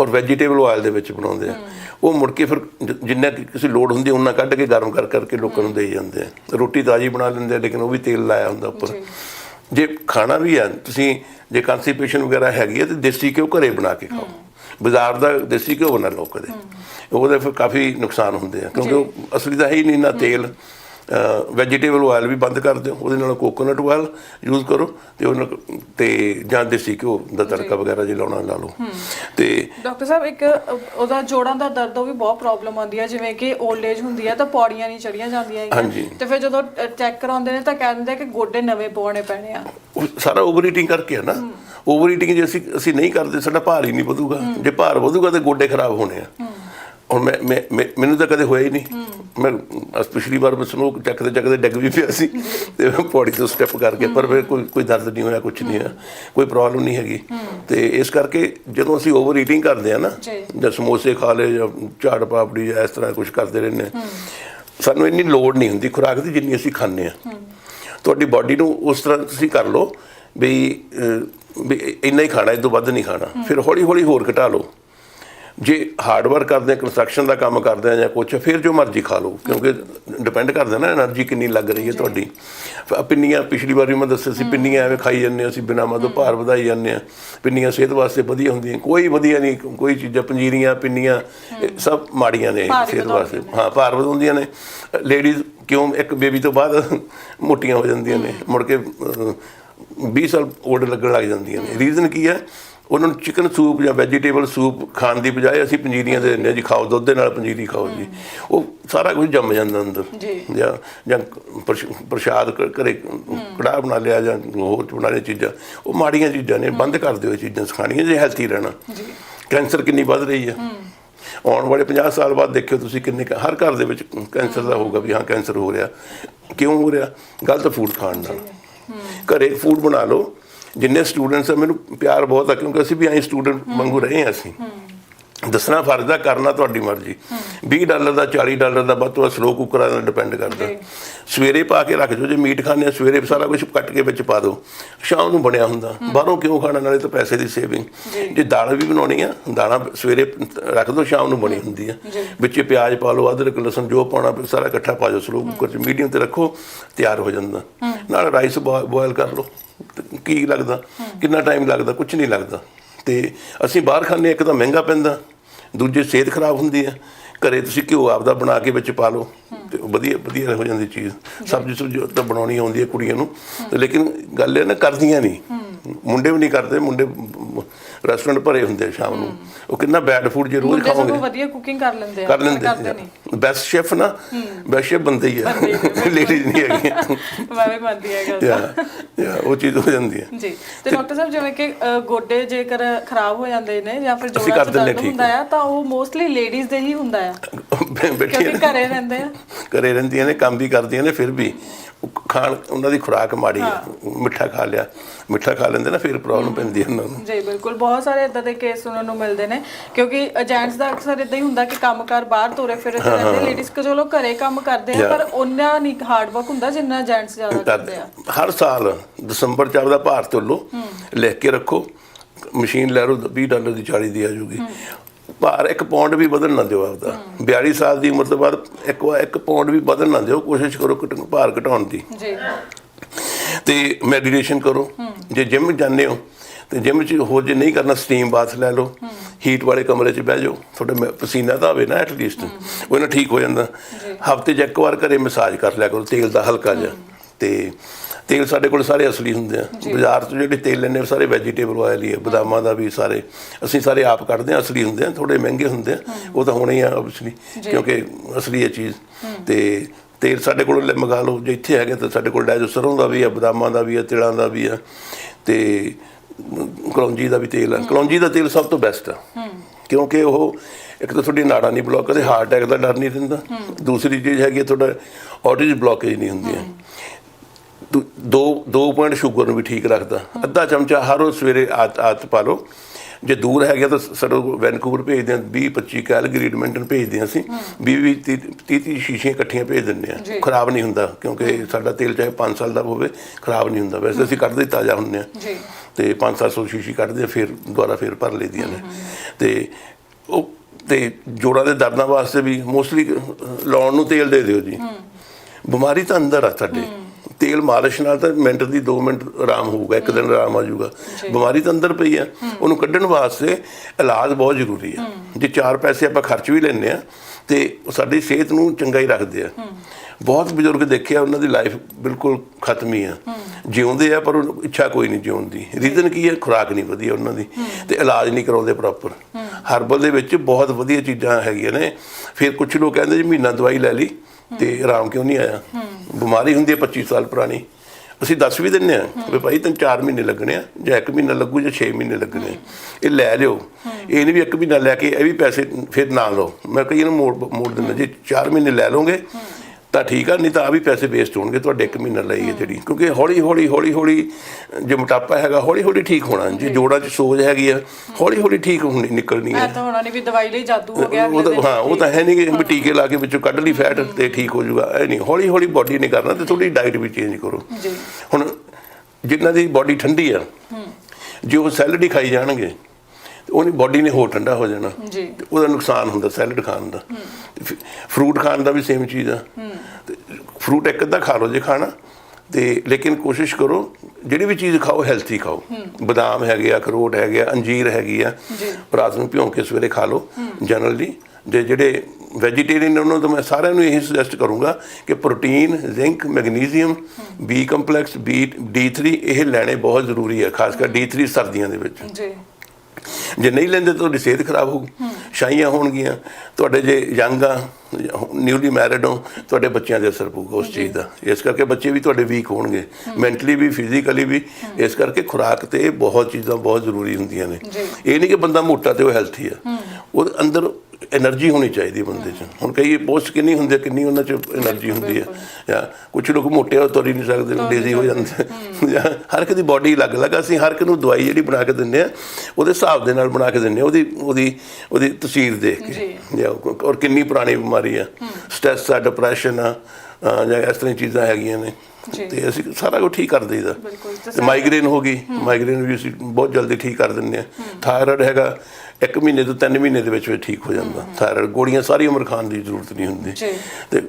ਔਰ ਵੈਜੀਟੇਬਲ ਆਇਲ ਦੇ ਵਿੱਚ ਬਣਾਉਂਦੇ ਆ। ਉਹ ਮੁੜ ਕੇ ਫਿਰ ਜਿੰਨਾ ਕਿਸੇ ਲੋੜ ਹੁੰਦੀ ਉਹਨਾਂ ਕੱਢ ਕੇ ਗਰਮ ਕਰ ਕਰਕੇ ਲੋਕਾਂ ਨੂੰ ਦੇਈ ਜਾਂਦੇ ਆ। ਰੋਟੀ ਤਾਜ਼ੀ ਬਣਾ ਲੈਂਦੇ ਆ ਲੇਕਿਨ ਉਹ ਵੀ ਤੇਲ ਲਾਇਆ ਹੁੰਦਾ ਉੱਪਰ। ਜੇ ਖਾਣਾ ਵੀ ਆ ਤੁਸੀਂ ਜੇ ਕਨਸਟੀਪੇਸ਼ਨ ਵਗੈਰਾ ਹੈਗੀ ਆ ਤੇ ਦੇਸੀ ਘਿਓ ਘਰੇ ਬਣਾ ਕੇ ਖਾਓ। ਬਾਜ਼ਾਰ ਦਾ ਦੇਸੀ ਘਿਓ ਬਣਾ ਲਓ ਕਦੇ। ਉਹਦੇ ਫਿਰ ਕਾਫੀ ਨੁਕਸਾਨ ਹੁੰਦੇ ਆ ਕਿਉਂਕਿ ਉਹ ਅਸਲੀ ਤਾਂ ਹੈ ਹੀ ਨਹੀਂ ਨਾ ਤੇਲ ਵੈਜੀਟੇਬਲ ਆਇਲ ਵੀ ਬੰਦ ਕਰ ਦਿਓ। ਉਹਦੇ ਨਾਲ ਕੋਕੋਨਟ ਆਇਲ ਯੂਜ਼ ਕਰੋ ਤੇ ਉਹਨਾਂ ਤੇ ਜਾਂ ਦੇਸੀ ਘਿਓ ਦਾ ਤੜਕਾ ਵਗੈਰਾ ਜੇ ਲਾਉਣਾ ਲਾ ਲਓ। ਤੇ ਡਾਕਟਰ ਸਾਹਿਬ ਇੱਕ ਉਹਦਾ ਜੋੜਾਂ ਦਾ ਦਰਦ ਉਹ ਵੀ ਬਹੁਤ ਪ੍ਰੋਬਲਮ ਆਉਂਦੀ ਹੈ ਜਿਵੇਂ ਕਿ 올ਡ ਏਜ ਹੁੰਦੀ ਹੈ ਤਾਂ ਪੌੜੀਆਂ ਨਹੀਂ ਚੜੀਆਂ ਜਾਂਦੀਆਂ। ਹੈਗੀਆਂ। ਤੇ ਫਿਰ ਜਦੋਂ ਚੈੱਕ ਕਰਾਉਂਦੇ ਨੇ ਤਾਂ ਕਹਿ ਦਿੰਦੇ ਆ ਕਿ ਗੋਡੇ ਨਵੇਂ ਪਵਾਉਣੇ ਪੈਣੇ ਆ। ਸਾਰਾ ਓਵਰ ਈਟਿੰਗ ਕਰਕੇ ਆ ਨਾ। ਓਵਰ ਈਟਿੰਗ ਜੇ ਅਸੀਂ ਅਸੀਂ ਨਹੀਂ ਕਰਦੇ ਸਾਡਾ ਭਾਰ ਹੀ ਨਹੀਂ ਵਧੂਗਾ। ਜੇ ਭਾਰ ਵਧੂਗਾ ਤੇ ਗੋਡੇ ਖਰਾਬ ਹੋਣੇ ਆ। ਹੁਣ ਮੈਂ- ਮੈਨੂੰ ਤਾਂ ਕਦੇ ਹੋਇਆ ਹੀ ਨਹੀਂ। ਮੈਂ ਅਸ ਪਿਛਲੀ ਵਾਰ ਮੈਂ ਸਨੋ ਚੱਕਦੇ ਚੱਕਦੇ ਡਿੱਗ ਵੀ ਪਿਆ ਸੀ ਤੇ ਮੈਂ ਪੌੜੀ ਤੋਂ ਸਟੈਪ ਕਰਕੇ ਪਰ ਫਿਰ ਕੋਈ ਕੋਈ ਦਰਦ ਨਹੀਂ ਹੋਇਆ ਕੁਝ ਨਹੀਂ ਹੋਇਆ ਕੋਈ ਪ੍ਰੋਬਲਮ ਨਹੀਂ ਹੈਗੀ। ਤੇ ਇਸ ਕਰਕੇ ਜਦੋਂ ਅਸੀਂ ਓਵਰ ਈਟਿੰਗ ਕਰਦੇ ਆ ਨਾ ਜੀ। ਸਮੋਸੇ ਖਾ ਲਏ ਜਾਂ ਚਾਟ ਪਾਪੜੀ ਜਾਂ ਇਸ ਤਰ੍ਹਾਂ ਕੁਝ ਕਰਦੇ ਰਹਿੰਦੇ ਹਾਂ ਸਾਨੂੰ ਇੰਨੀ ਲੋੜ ਨਹੀਂ ਹੁੰਦੀ ਖੁਰਾਕ ਦੀ ਜਿੰਨੀ ਅਸੀਂ ਖਾਂਦੇ ਆ। ਤੁਹਾਡੀ ਬਾਡੀ ਨੂੰ ਉਸ ਤਰ੍ਹਾਂ ਤੁਸੀਂ ਕਰ ਲਓ ਵੀ ਵੀ ਇੰਨਾ ਹੀ ਖਾਣਾ ਇਹ ਤੋਂ ਵੱਧ ਨਹੀਂ ਖਾਣਾ। ਫਿਰ ਹੌਲੀ ਹੌਲੀ ਹੋਰ ਘਟਾ ਲਓ। ਜੇ ਹਾਰਡ ਵਰਕ ਕਰਦੇ ਆ ਕੰਸਟਰਕਸ਼ਨ ਦਾ ਕੰਮ ਕਰਦੇ ਆ ਜਾਂ ਕੁਝ ਫਿਰ ਜੋ ਮਰਜ਼ੀ ਖਾ ਲਓ ਕਿਉਂਕਿ ਡਿਪੈਂਡ ਕਰਦਾ ਨਾ એનર્ਜੀ ਕਿੰਨੀ ਲੱਗ ਰਹੀ ਹੈ ਤੁਹਾਡੀ। ਪਿੰਨੀਆਂ ਪਿਛਲੀ ਵਾਰ ਵੀ ਮੈਂ ਦੱਸਿਆ ਸੀ ਪਿੰਨੀਆਂ ਐਵੇਂ ਖਾਈ ਜਾਂਦੇ ਅਸੀਂ ਬਿਨਾਂ ਮਦੋਂ ਭਾਰ ਵਧਾਈ ਜਾਂਦੇ ਆ। ਪਿੰਨੀਆਂ ਸਿਹਤ ਵਾਸਤੇ ਵਧੀਆ ਹੁੰਦੀਆਂ ਕੋਈ ਵਧੀਆ ਨਹੀਂ ਕੋਈ ਚੀਜ਼ਾਂ ਪੰਜੀਰੀਆਂ ਪਿੰਨੀਆਂ ਸਭ ਮਾੜੀਆਂ ਨੇ ਸਿਹਤ ਵਾਸਤੇ। ਹਾਂ ਭਾਰ ਵਧਾਉਂਦੀਆਂ ਨੇ। ਲੇਡੀਜ਼ ਕਿਉਂ ਇੱਕ ਬੇਬੀ ਤੋਂ ਬਾਅਦ ਮੋਟੀਆਂ ਹੋ ਜਾਂਦੀਆਂ ਨੇ ਮੁੜ ਕੇ 20 ਸਾਲ 올ਡ ਲੱਗਣ ਲੱਗ ਜਾਂਦੀਆਂ ਨੇ। ਰੀਜ਼ਨ ਕੀ ਹੈ? ਉਹਨਾਂ ਨੂੰ ਚਿਕਨ ਸੂਪ ਜਾਂ ਵੈਜੀਟੇਬਲ ਸੂਪ ਖਾਣ ਦੀ ਬਜਾਏ ਅਸੀਂ ਪੰਜੀਰੀਆਂ ਦੇ ਦਿੰਦੇ ਹਾਂ ਜੀ ਖਾਓ ਦੁੱਧ ਦੇ ਨਾਲ ਪੰਜੀਰੀ ਖਾਓ ਜੀ। ਉਹ ਸਾਰਾ ਕੁਝ ਜੰਮ ਜਾਂਦਾ ਅੰਦਰ। ਜੀ। ਜਾਂ ਜਾਂ ਪ੍ਰਸ਼- ਪ੍ਰਸ਼ਾਦ ਘਰੇ ਕੜਾਹ ਬਣਾ ਲਿਆ ਜਾਂ ਹੋਰ ਬਣਾ ਲਿਆ ਚੀਜ਼ਾਂ। ਉਹ ਮਾੜੀਆਂ ਚੀਜ਼ਾਂ ਨੇ ਬੰਦ ਕਰ ਦਿਓ ਇਹ ਚੀਜ਼ਾਂ ਖਾਣੀਆਂ ਜੇ ਹੈਲਥੀ ਰਹਿਣਾ। ਕੈਂਸਰ ਕਿੰਨੀ ਵੱਧ ਰਹੀ ਹੈ। ਆਉਣ ਵਾਲੇ 50 ਸਾਲ ਬਾਅਦ ਦੇਖਿਓ ਤੁਸੀਂ ਕਿੰਨੇ ਹਰ ਘਰ ਦੇ ਵਿੱਚ ਕੈਂਸਰ ਦਾ ਹੋਊਗਾ ਵੀ ਹਾਂ ਕੈਂਸਰ ਹੋ ਰਿਹਾ। ਕਿਉਂ ਹੋ ਰਿਹਾ? ਗਲਤ ਫੂਡ ਖਾਣ ਨਾਲ। ਘਰੇ ਫੂਡ ਬਣਾ ਲਓ। ਜਿੰਨੇ ਸਟੂਡੈਂਟਸ ਆ ਮੈਨੂੰ ਪਿਆਰ ਬਹੁਤ ਆ ਕਿਉਂਕਿ ਅਸੀਂ ਵੀ ਐਂ ਸਟੂਡੈਂਟ ਵਾਂਗੂ ਰਹੇ ਹਾਂ ਅਸੀਂ। ਦੱਸਣਾ ਫਰਜ਼ ਆ ਕਰਨਾ ਤੁਹਾਡੀ ਮਰਜ਼ੀ। 20 ਡਾਲਰ ਦਾ 40 ਡਾਲਰ ਦਾ ਵੱਧ ਤੋਂ ਵੱਧ ਸਲੋ ਕੁੱਕਰਾਂ ਦਾ ਡਿਪੈਂਡ ਕਰਦਾ। ਸਵੇਰੇ ਪਾ ਕੇ ਰੱਖ ਦਿਓ ਜੇ ਮੀਟ ਖਾਣੇ ਆ ਸਵੇਰੇ ਸਾਰਾ ਕੁਝ ਕੱਟ ਕੇ ਵਿੱਚ ਪਾ ਦਿਓ ਸ਼ਾਮ ਨੂੰ ਬਣਿਆ ਹੁੰਦਾ। ਬਾਹਰੋਂ ਕਿਉਂ ਖਾਣਾ? ਨਾਲੇ ਤਾਂ ਪੈਸੇ ਦੀ ਸੇਵਿੰਗ ਜੇ। ਦਾਲ ਵੀ ਬਣਾਉਣੀ ਆ ਦਾਲਾਂ ਸਵੇਰੇ ਰੱਖ ਦਿਓ ਸ਼ਾਮ ਨੂੰ ਬਣੀ ਹੁੰਦੀ ਆ। ਵਿੱਚ ਪਿਆਜ਼ ਪਾ ਲਓ ਅਦਰਕ ਲਸਣ ਜੋ ਪਾਉਣਾ ਫਿਰ ਸਾਰਾ ਇਕੱਠਾ ਪਾ ਦਿਓ ਸਲੋ ਕੁੱਕਰ 'ਚ ਮੀਡੀਅਮ ਤੇ ਰੱਖੋ ਤਿਆਰ ਹੋ ਜਾਂਦਾ। ਨਾਲ ਰਾਈਸ ਬੋਇਲ ਕਰ ਲਓ। ਕੀ ਲੱਗਦਾ? ਕਿੰਨਾ ਟਾਈਮ ਲੱਗਦਾ? ਕੁਝ ਨਹੀਂ ਲੱਗਦਾ। ਤੇ ਅਸੀਂ ਬਾਹਰ ਖਾਂਦੇ ਇੱਕ ਤਾਂ ਮਹਿੰਗਾ ਪੈਂਦਾ, ਦੂਜੇ ਸਿਹਤ ਖਰਾਬ ਹੁੰਦੀ ਹੈ। ਘਰੇ ਤੁਸੀਂ ਘਿਓ ਆਪਦਾ ਬਣਾ ਕੇ ਵਿੱਚ ਪਾ ਲਓ, ਤੇ ਵਧੀਆ ਵਧੀਆ ਹੋ ਜਾਂਦੀ ਚੀਜ਼। ਸਬਜ਼ੀ ਸੁਬਜ਼ੀ ਤਾਂ ਬਣਾਉਣੀ ਆਉਂਦੀ ਹੈ ਕੁੜੀਆਂ ਨੂੰ। ਲੇਕਿਨ ਗੱਲ ਇਹ ਨਾ, ਕਰਦੀਆਂ ਨਹੀਂ। ਮੁੰਡੇ ਵੀ ਨਹੀਂ ਕਰਦੇ ਮੁੰਡੇ ਰੈਸਟੋਰੈਂਟ ਭਰੇ ਹੁੰਦੇ ਸ਼ਾਮ ਨੂੰ। ਉਹ ਕਿੰਨਾ ਬੈਡ ਫੂਡ ਜੇ ਰੋਜ਼ ਸਗੋਂ ਵਧੀਆ ਕੁਕਿੰਗ ਕਰ ਲੈਂਦੇ ਆ ਕਰ ਲੈਂਦੇ ਬੈਸਟ ਸ਼ੈਫ ਨਾ ਬੈਸਟ ਸ਼ੈਫ ਬੰਦੇ ਹੀ ਆ। ਲੇਡੀਜ਼ ਨਹੀਂ ਹੈਗੀਆਂ ਮੈਂ ਵੀ ਮੰਨਦੀ ਹੈ ਗੱਲ ਯਾ ਯਾ ਉਹ ਚੀਜ਼ ਹੋ ਜਾਂਦੀ ਹੈ ਜੀ। ਤੇ ਡਾਕਟਰ ਸਾਹਿਬ ਜਿਵੇਂ ਕਿ ਗੋਡੇ ਜੇਕਰ ਖਰਾਬ ਹੋ ਜਾਂਦੇ ਨੇ ਜਾਂ ਫਿਰ ਜੋੜਾਂ 'ਚ ਦਰਦ ਹੁੰਦਾ ਆ ਤਾਂ ਉਹ ਮੋਸਟਲੀ ਲੇਡੀਜ਼ ਦੇ ਹੀ ਹੁੰਦਾ ਆ। ਕਿਉਂਕਿ ਘਰੇ ਰਹਿੰਦੇ ਆ। ਘਰੇ ਰਹਿੰਦੀਆਂ ਨੇ ਕੰਮ ਵੀ ਕਰਦੀਆਂ ਨੇ ਫਿਰ ਵੀ। ਉਹ ਖਾਣ ਉਹਨਾਂ ਦੀ ਖੁਰਾਕ ਮਾੜੀ ਹੈ ਮਿੱਠਾ ਖਾ ਲਿਆ। ਮਿੱਠਾ ਖਾ ਲੈਂਦੇ ਨਾ ਫਿਰ ਪ੍ਰੋਬਲਮ ਪੈਂਦੀ ਹੈ ਉਹਨਾਂ ਨੂੰ। ਜੀ ਬਿਲਕੁਲ। ਬਹੁਤ ਸਾਰੇ ਇਦਾਂ ਦੇ ਕੇਸ ਸੁਣਨ ਨੂੰ ਮਿਲਦੇ ਨੇ ਕਿਉਂਕਿ ਜੈਂਟਸ ਦਾ ਅਕਸਰ ਇਦਾਂ ਹੀ ਹੁੰਦਾ ਕਿ ਕੰਮਕਾਰ ਬਾਹਰ ਤੋਰੇ ਫਿਰੇ ਰਹਿੰਦੇ ਲੇਡੀਜ਼ ਕਿ ਚਲੋ ਘਰੇ ਕੰਮ ਕਰਦੇ ਆ. ਪਰ ਉਹਨਾਂ ਨਹੀਂ ਹਾਰਡ ਵਰਕ ਹੁੰਦਾ ਜਿੰਨਾ ਜੈਂਟਸ ਜ਼ਿਆਦਾ ਕਰਦੇ। ਆ। ਹਰ ਸਾਲ ਦਸੰਬਰ ਚ ਆਪਦਾ ਭਾਰ ਤੋਲੋ ਲਿਖ ਕੇ ਰੱਖੋ। ਮਸ਼ੀਨ ਲੈ ਲਓ 20 ਡਾਲਰ ਦੀ 40 ਦੀ ਆ ਜੂਗੀ। ਭਾਰ ਇੱਕ ਪੌਂਡ ਵੀ ਵਧਣ ਨਾ ਦਿਓ ਆਪਦਾ। 42 ਸਾਲ ਦੀ ਉਮਰ ਤੋਂ ਬਾਅਦ ਇੱਕ ਵਾਰ ਇੱਕ ਪੌਂਡ ਵੀ ਵਧਣ ਨਾ ਦਿਓ ਕੋਸ਼ਿਸ਼ ਕਰੋ ਘਟ- ਭਾਰ ਘਟਾਉਣ ਦੀ। ਜੀ। ਤੇ ਮੈਡੀਟੇਸ਼ਨ ਕਰੋ। ਜੇ ਜਿਮ ਜਾਂਦੇ ਹੋ ਤੇ ਜਿਮ 'ਚ ਹੋਰ ਜੇ ਨਹੀਂ ਕਰਨਾ ਸਟੀਮ ਬਾਥ ਲੈ ਲਓ। ਹੀਟ ਵਾਲੇ ਕਮਰੇ 'ਚ ਬਹਿ ਜਾਓ। ਤੁਹਾਡਾ ਮ- ਪਸੀਨਾ ਤਾਂ ਆਵੇ ਨਾ ਐਟਲੀਸਟ ਉਹ ਨਾਲ ਠੀਕ ਹੋ ਜਾਂਦਾ। ਹਫ਼ਤੇ 'ਚ ਇੱਕ ਵਾਰ ਘਰੇ ਮਸਾਜ ਕਰ ਲਿਆ ਕਰੋ ਤੇਲ ਦਾ ਹਲਕਾ ਜਿਹਾ। ਤੇ ਤੇਲ ਸਾਡੇ ਕੋਲ ਸਾਰੇ ਅਸਲੀ ਹੁੰਦੇ ਆ। ਬਾਜ਼ਾਰ ਤੋਂ ਜਿਹੜੇ ਤੇਲ ਲੈਣੇ ਸਾਰੇ ਵੈਜੀਟੇਬਲ ਆਇਲ ਹੀ ਆ ਬਦਾਮਾਂ ਦਾ ਵੀ ਸਾਰੇ। ਅਸੀਂ ਸਾਰੇ ਆਪ ਕੱਢਦੇ ਆ ਅਸਲੀ ਹੁੰਦੇ ਆ ਥੋੜੇ ਮਹਿੰਗੇ ਹੁੰਦੇ ਆ ਉਹ ਤਾਂ ਹੋਣੇ ਹੀ ਆ ਆਬਵੀਅਸਲੀ ਕਿਉਂਕਿ ਅਸਲੀ ਹੈ ਚੀਜ਼। ਤੇ ਤੇਲ ਸਾਡੇ ਕੋਲ ਲੈ ਮੰਗਾ ਲਓ ਜੇ ਇੱਥੇ ਹੈਗੇ ਤਾਂ ਸਾਡੇ ਕੋਲ ਸਰੋਂ ਦਾ ਵੀ ਆ ਬਦਾਮਾਂ ਦਾ ਵੀ ਆ ਤਿਲਾਂ ਦਾ ਵੀ ਆ। ਤੇ ਕਲੌਂਜੀ ਦਾ ਵੀ ਤੇਲ ਆ। ਕਲੌਂਜੀ ਦਾ ਤੇਲ ਸਭ ਤੋਂ ਬੈਸਟ ਆ। ਕਿਉਂਕਿ ਉਹ ਇੱਕ ਤਾਂ ਤੁਹਾਡੀ ਨਾੜਾਂ ਨਹੀਂ ਬਲੌਕ ਕਰਦੇ ਹਾਰਟ ਅਟੈਕ ਦਾ ਡਰ ਨਹੀਂ ਰਹਿੰਦਾ। ਦੂਸਰੀ ਚੀਜ਼ ਹੈਗੀ ਹੈ ਤੁਹਾਡਾ ਆਰਟਰੀ ਬਲੌਕੇਜ ਨਹੀਂ ਹੁੰਦੀ ਹੈ। ਦੂ- ਦੋ ਪੁਆਇੰਟ ਸ਼ੂਗਰ ਨੂੰ ਵੀ ਠੀਕ ਰੱਖਦਾ। ਅੱਧਾ ਚਮਚਾ ਹਰ ਰੋਜ਼ ਸਵੇਰੇ ਆਤ ਆਤ ਪਾ ਲਓ। ਜੇ ਦੂਰ ਹੈਗਾ ਤਾਂ ਸਾਡੇ ਵੈਨਕੂਵਰ ਭੇਜਦੇ ਆ 20 25 ਕੈਲਗਰੀ ਐਡਮਿੰਟਨ ਭੇਜਦੇ ਹਾਂ ਅਸੀਂ। 20 20 30 30 ਸ਼ੀਸ਼ੀਆਂ ਇਕੱਠੀਆਂ ਭੇਜ ਦਿੰਦੇ ਆ। ਖਰਾਬ ਨਹੀਂ ਹੁੰਦਾ ਕਿਉਂਕਿ ਸਾਡਾ ਤੇਲ ਚਾਹੇ 5 ਸਾਲ ਦਾ ਹੋਵੇ ਖਰਾਬ ਨਹੀਂ ਹੁੰਦਾ। ਵੈਸੇ ਅਸੀਂ ਕੱਢਦੇ ਹੀ ਤਾਜ਼ਾ ਹੁੰਦੇ ਆ। ਜੀ। ਤੇ 5-700 ਸ਼ੀਸ਼ੀ ਕੱਢਦੇ ਆ, ਫਿਰ ਦੁਬਾਰਾ ਫਿਰ ਭਰ ਲਈਦੀਆਂ ਨੇ। ਤੇ ਉਹ ਤੇ ਜੋੜਾਂ ਦੇ ਦਰਦਾਂ ਵਾਸਤੇ ਵੀ ਮੋਸਟਲੀ ਲਾਉਣ ਨੂੰ ਤੇਲ ਦੇ ਦਿਓ ਜੀ। ਬਿਮਾਰੀ ਤਾਂ ਅੰਦਰ ਆ ਤੁਹਾਡੇ ਤੇਲ ਮਾਲਿਸ਼ ਨਾਲ ਤਾਂ ਮਿੰਟ ਦੀ 2 ਮਿੰਟ ਆਰਾਮ ਹੋਊਗਾ ਇੱਕ ਦਿਨ ਆਰਾਮ ਆ ਜਾਊਗਾ। ਬਿਮਾਰੀ ਤਾਂ ਅੰਦਰ ਪਈ ਆ ਉਹਨੂੰ ਕੱਢਣ ਵਾਸਤੇ ਇਲਾਜ ਬਹੁਤ ਜ਼ਰੂਰੀ ਆ। ਜੇ ਚਾਰ ਪੈਸੇ ਆਪਾਂ ਖਰਚ ਵੀ ਲੈਂਦੇ ਆ ਤੇ ਉਹ ਸਾਡੀ ਸਿਹਤ ਨੂੰ ਚੰਗਾ ਹੀ ਰੱਖਦੇ ਆ। ਬਹੁਤ ਬਜ਼ੁਰਗ ਦੇਖਿਆ ਉਹਨਾਂ ਦੀ ਲਾਈਫ ਬਿਲਕੁਲ ਖਤਮ ਹੀ ਆ। ਜਿਉਂਦੇ ਆ ਪਰ ਉਹਨੂੰ ਇੱਛਾ ਕੋਈ ਨਹੀਂ ਜਿਉਣ ਦੀ ਰੀਜ਼ਨ ਕੀ ਹੈ ਖੁਰਾਕ ਨਹੀਂ ਵਧੀਆ ਉਹਨਾਂ ਦੀ। ਤੇ ਇਲਾਜ ਨਹੀਂ ਕਰਾਉਂਦੇ ਪ੍ਰੋਪਰ ਹਰਬਲ ਦੇ ਵਿੱਚ ਬਹੁਤ ਵਧੀਆ ਚੀਜ਼ਾਂ ਹੈਗੀਆਂ ਨੇ। ਫਿਰ ਕੁਝ ਲੋਕ ਕਹਿੰਦੇ ਜੀ ਮਹੀਨਾ ਦਵਾਈ ਲੈ ਲਈ। ਤੇ ਆਰਾਮ ਕਿਉਂ ਨਹੀਂ ਆਇਆ? ਬਿਮਾਰੀ ਹੁੰਦੀ ਹੈ 25 ਸਾਲ ਪੁਰਾਣੀ। ਅਸੀਂ ਦੱਸ ਵੀ ਦਿੰਨੇ ਆ ਵੀ ਭਾਈ ਤੈਨੂੰ 4 ਮਹੀਨੇ ਲੱਗਣੇ ਆ, ਜਾਂ 1 ਮਹੀਨਾ ਲੱਗੂ ਜਾਂ 6 ਮਹੀਨੇ ਲੱਗਣੇ। ਇਹ ਲੈ ਲਿਓ। ਇਹ ਨਹੀਂ ਵੀ 1 ਮਹੀਨਾ ਲੈ ਕੇ ਇਹ ਵੀ ਪੈਸੇ ਫਿਰ ਨਾ ਲਓ। ਮੈਂ ਕਈ ਇਹਨੂੰ ਮੋੜ ਮੋੜ ਦਿੰਦਾ, ਜੇ 4 ਮਹੀਨੇ ਲੈ ਲਓਗੇ ਤਾਂ ਠੀਕ ਆ ਨਹੀਂ ਤਾਂ ਆ ਵੀ ਪੈਸੇ ਵੇਸਟ ਹੋਣਗੇ ਤੁਹਾਡੇ 1 ਮਹੀਨਾ ਲਈ ਹੈ ਜਿਹੜੀ। ਕਿਉਂਕਿ ਹੌਲੀ ਹੌਲੀ ਹੌਲੀ ਹੌਲੀ ਜੇ ਮੋਟਾਪਾ ਹੈਗਾ ਹੌਲੀ ਹੌਲੀ ਠੀਕ ਹੋਣਾ ਜੇ। ਜੋੜਾਂ 'ਚ ਸੋਜ ਹੈਗੀ ਆ ਹੌਲੀ ਹੌਲੀ ਠੀਕ ਹੋਣੀ ਨਿਕਲਣੀ ਐ ਹੈ ਤਾਂ ਹੋਣਾ ਨਹੀਂ ਵੀ ਦਵਾਈ ਲਈ ਜਾਦੂ ਹੋ ਗਿਆ ਉਹ ਤਾਂ ਹਾਂ ਉਹ ਤਾਂ ਹੈ ਨਹੀਂ ਕਿ ਵੀ ਟੀਕੇ ਲਾ ਕੇ ਵਿੱਚੋਂ ਕੱਢ ਲਈ ਫੈਟ ਤੇ ਠੀਕ ਹੋ ਜਾਊਗਾ। ਇਹ ਨਹੀਂ ਹੌਲੀ ਹੌਲੀ ਬਾਡੀ ਨੇ ਕਰਨਾ ਤੇ ਥੋੜੀ ਡਾਈਟ ਵੀ ਚੇਂਜ ਕਰੋ। ਜੀ। ਹੁਣ ਜਿਨ੍ਹਾਂ ਦੀ ਬਾਡੀ ਠੰਡੀ ਆ ਜੇ ਉਹ ਸੈਲਡ ਹੀ ਖਾਈ ਜਾਣਗੇ ਤੇ ਉਹਨੀ ਬਾਡੀ ਨੇ ਹੋਰ ਠੰਡਾ ਹੋ ਜਾਣਾ। ਜੀ। ਉਹਦਾ ਨੁਕਸਾਨ ਹੁੰਦਾ ਸੈਲਡ ਖਾਣ ਦਾ। ਫਰੂਟ ਖਾਣ ਦਾ ਵੀ ਸੇਮ ਚੀਜ਼ ਆ। ਫਰੂਟ ਇੱਕ ਅੱਧਾ ਖਾ ਲਓ ਜੇ ਖਾਣਾ। ਤੇ ਲੇਕਿਨ ਕੋਸ਼ਿਸ਼ ਕਰੋ ਜਿਹੜੀ ਵੀ ਚੀਜ਼ ਖਾਓ ਹੈਲਥੀ ਖਾਓ। ਬਦਾਮ ਹੈਗੇ ਆ ਅਖਰੋਟ ਹੈਗੇ ਆ ਅੰਜੀਰ ਹੈਗੀ ਆ। ਜੀ। ਰਾਤ ਨੂੰ ਭਿਉਂ ਕੇ ਸਵੇਰੇ ਖਾ ਲਓ ਜਨਰਲੀ ਜੇ ਜਿਹੜੇ ਵੈਜੀਟੇਰੀਅਨ ਨੇ ਉਹਨਾਂ ਨੂੰ ਤਾਂ ਮੈਂ ਸਾਰਿਆਂ ਨੂੰ ਇਹ ਸੁਜੈਸਟ ਕਰੂੰਗਾ ਕਿ protein zinc magnesium B complex B D3 ਇਹ ਲੈਣੇ ਬਹੁਤ ਜ਼ਰੂਰੀ ਹੈ ਖਾਸ ਕਰ D3 ਸਰਦੀਆਂ ਦੇ ਵਿੱਚ। ਜੀ। ਜੇ ਨਹੀਂ ਲੈਂਦੇ ਤਾਂ ਤੁਹਾਡੀ ਸਿਹਤ ਖਰਾਬ ਹੋਊ ਛਾਈਆਂ ਹੋਣਗੀਆਂ। ਤੁਹਾਡੇ ਜੇ ਯੰਗ ਆ ਨਿਊਲੀ ਮੈਰਿਡ ਹੋ ਤੁਹਾਡੇ ਬੱਚਿਆਂ ਦੇ ਅਸਰ ਪਊਗਾ ਉਸ ਚੀਜ਼ ਦਾ। ਇਸ ਕਰਕੇ ਬੱਚੇ ਵੀ ਤੁਹਾਡੇ ਵੀਕ ਹੋਣਗੇ। ਮੈਂਟਲੀ ਵੀ ਫਿਜ਼ੀਕਲੀ ਵੀ। ਇਸ ਕਰਕੇ ਖੁਰਾਕ ਤੇ ਬਹੁਤ ਚੀਜ਼ਾਂ ਬਹੁਤ ਜ਼ਰੂਰੀ ਹੁੰਦੀਆਂ ਨੇ। ਇਹ ਨਹੀਂ ਕਿ ਬੰਦਾ ਮੋਟਾ ਤੇ ਉਹ ਹੈਲਥੀ ਆ। ਉਹਦੇ ਅੰਦਰ એનર્ਜੀ ਹੋਣੀ ਚਾਹੀਦੀ ਬੰਦੇ 'ਚ। ਹੁਣ ਕਈ ਬਹੁਤ ਸਕਿਨੀ ਹੁੰਦੇ ਕਿੰਨੀ ਉਹਨਾਂ 'ਚ એનર્ਜੀ ਹੁੰਦੀ ਹੈ। ਜਾਂ ਕੁਝ ਲੋਕ ਮੋਟੇ ਹੋ ਤੁਰ ਹੀ ਨਹੀਂ ਸਕਦੇ ਡੇਜ਼ੀ ਹੋ ਜਾਂਦੇ। ਜਾਂ ਹਰ ਇੱਕ ਦੀ ਬਾਡੀ ਅਲੱਗ ਅਲੱਗ। ਅਸੀਂ ਹਰ ਇੱਕ ਨੂੰ ਦਵਾਈ ਜਿਹੜੀ ਬਣਾ ਕੇ ਦਿੰਦੇ ਆ ਉਹਦੇ ਹਿਸਾਬ ਦੇ ਨਾਲ ਬਣਾ ਕੇ ਦਿੰਦੇ ਆ। ਉਹਦੀ ਉਹਦੀ ਉਹਦੀ ਤਸਵੀਰ ਦੇਖ ਕੇ। ਜਾਂ। ਔਰ ਕਿੰਨੀ ਪੁਰਾਣੀ ਬਿਮਾਰੀ ਆ। ਸਟ੍ਰੈਸ ਆ ਡਿਪਰੈਸ਼ਨ ਆ ਜਾਂ ਇਸ ਤਰ੍ਹਾਂ ਚੀਜ਼ਾਂ ਹੈਗੀਆਂ ਨੇ। ਤੇ ਅਸੀਂ ਸਾਰਾ ਕੁਝ ਠੀਕ ਕਰ ਦਈਦਾ। ਬਿਲਕੁਲ ਤੇ ਮਾਈਗ੍ਰੇਨ ਹੋ ਗਈ। ਮਾਈਗ੍ਰੇਨ ਵੀ ਅਸੀਂ ਬਹੁਤ ਜਲਦੀ ਠੀਕ ਕਰ ਦਿੰਦੇ ਆ ਥਾਇਰਾਇਡ ਹੈਗਾ ਇੱਕ ਮਹੀਨੇ ਤੋਂ ਤਿੰਨ ਮਹੀਨੇ ਦੇ ਵਿੱਚ ਵਿੱਚ ਠੀਕ ਹੋ ਜਾਂਦਾ। ਥਾਇਰਾਇਡ ਗੋਲੀਆਂ ਸਾਰੀ ਉਮਰ ਖਾਣ ਦੀ ਜ਼ਰੂਰਤ ਨਹੀਂ ਹੁੰਦੀ। ਤੇ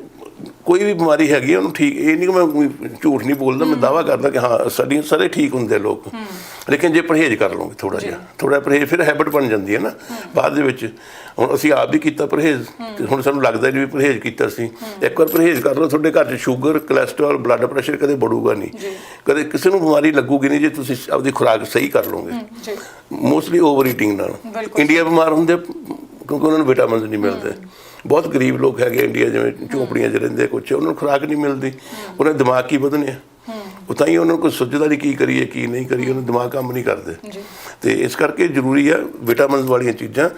ਕੋਈ ਵੀ ਬਿਮਾਰੀ ਹੈਗੀ ਉਹਨੂੰ ਠੀਕ ਇਹ ਨਹੀਂ ਕਿ ਮੈਂ ਕੋਈ ਝੂਠ ਨਹੀਂ ਬੋਲਦਾ ਮੈਂ ਦਾਵਾ ਕਰਦਾ ਕਿ ਹਾਂ ਸਾਡੀ ਸਾਰੇ ਠੀਕ ਹੁੰਦੇ ਲੋਕ। ਲੇਕਿਨ ਜੇ ਪਰਹੇਜ਼ ਕਰ ਲਓਗੇ ਥੋੜਾ ਜਿਹਾ ਥੋੜਾ ਪਰਹੇਜ਼ ਫਿਰ ਹੈਬਿਟ ਬਣ ਜਾਂਦੀ ਹੈ ਨਾ। ਬਾਅਦ ਦੇ ਵਿੱਚ ਹੁਣ ਅਸੀਂ ਆਪ ਵੀ ਕੀਤਾ ਪਰਹੇਜ਼ ਤੇ ਹੁਣ ਸਾਨੂੰ ਲੱਗਦਾ ਨਹੀਂ ਵੀ ਪਰਹੇਜ਼ ਕੀਤਾ ਸੀ ਇੱਕ ਵਾਰ ਪਰਹੇਜ਼ ਕਰ ਲਓ ਤੁਹਾਡੇ ਘਰ 'ਚ ਸ਼ੂਗਰ ਕੋਲੇਸਟ੍ਰੋਲ ਬਲੱਡ ਪ੍ਰੈਸ਼ਰ ਕਦੇ ਬੜੂਗਾ ਨਹੀਂ। ਕਦੇ ਕਿਸੇ ਨੂੰ ਬਿਮਾਰੀ ਲੱਗੂਗੀ ਨਹੀਂ ਜੇ ਤੁਸੀਂ ਆਪਦੀ ਖੁਰਾਕ ਸਹੀ ਕਰ ਲਓਗੇ। ਜੀ। ਮੋਸਟਲੀ ਓਵਰ ਈਟਿੰਗ ਨਾਲ। ਇੰਡੀਆ ਬਿਮਾਰ ਹੁੰਦੇ ਕਿਉਂਕਿ ਉਹਨਾਂ ਨੂੰ ਵਿਟਾਮਿਨਸ ਨਹੀਂ ਮਿਲਦੇ। ਬਹੁਤ ਗਰੀਬ ਲੋਕ ਹੈਗੇ ਇੰਡੀਆ ਜਿਵੇਂ ਝੋਪੜੀਆਂ 'ਚ ਰਹਿੰਦੇ ਕੁਛ ਉਹਨਾਂ ਨੂੰ ਖੁਰਾਕ ਨਹੀਂ ਮਿਲਦੀ। ਉਹਨਾਂ ਦੇ ਦਿਮਾਗ ਕੀ ਵਧਨੇ ਆ? ਉਹ ਤਾਂ ਹੀ ਉਹਨਾਂ ਨੂੰ ਕੋਈ ਸੁੱਝਦਾ ਨਹੀਂ ਕੀ ਕਰੀਏ ਕੀ ਨਹੀਂ ਕਰੀਏ ਉਹਨਾਂ ਦਿਮਾਗ ਕੰਮ ਨਹੀਂ ਕਰਦੇ। ਤੇ ਇਸ ਕਰਕੇ ਜ਼ਰੂਰੀ ਆ ਵਿਟਾਮਿਨਸ ਵਾਲੀਆਂ ਚੀਜ਼ਾਂ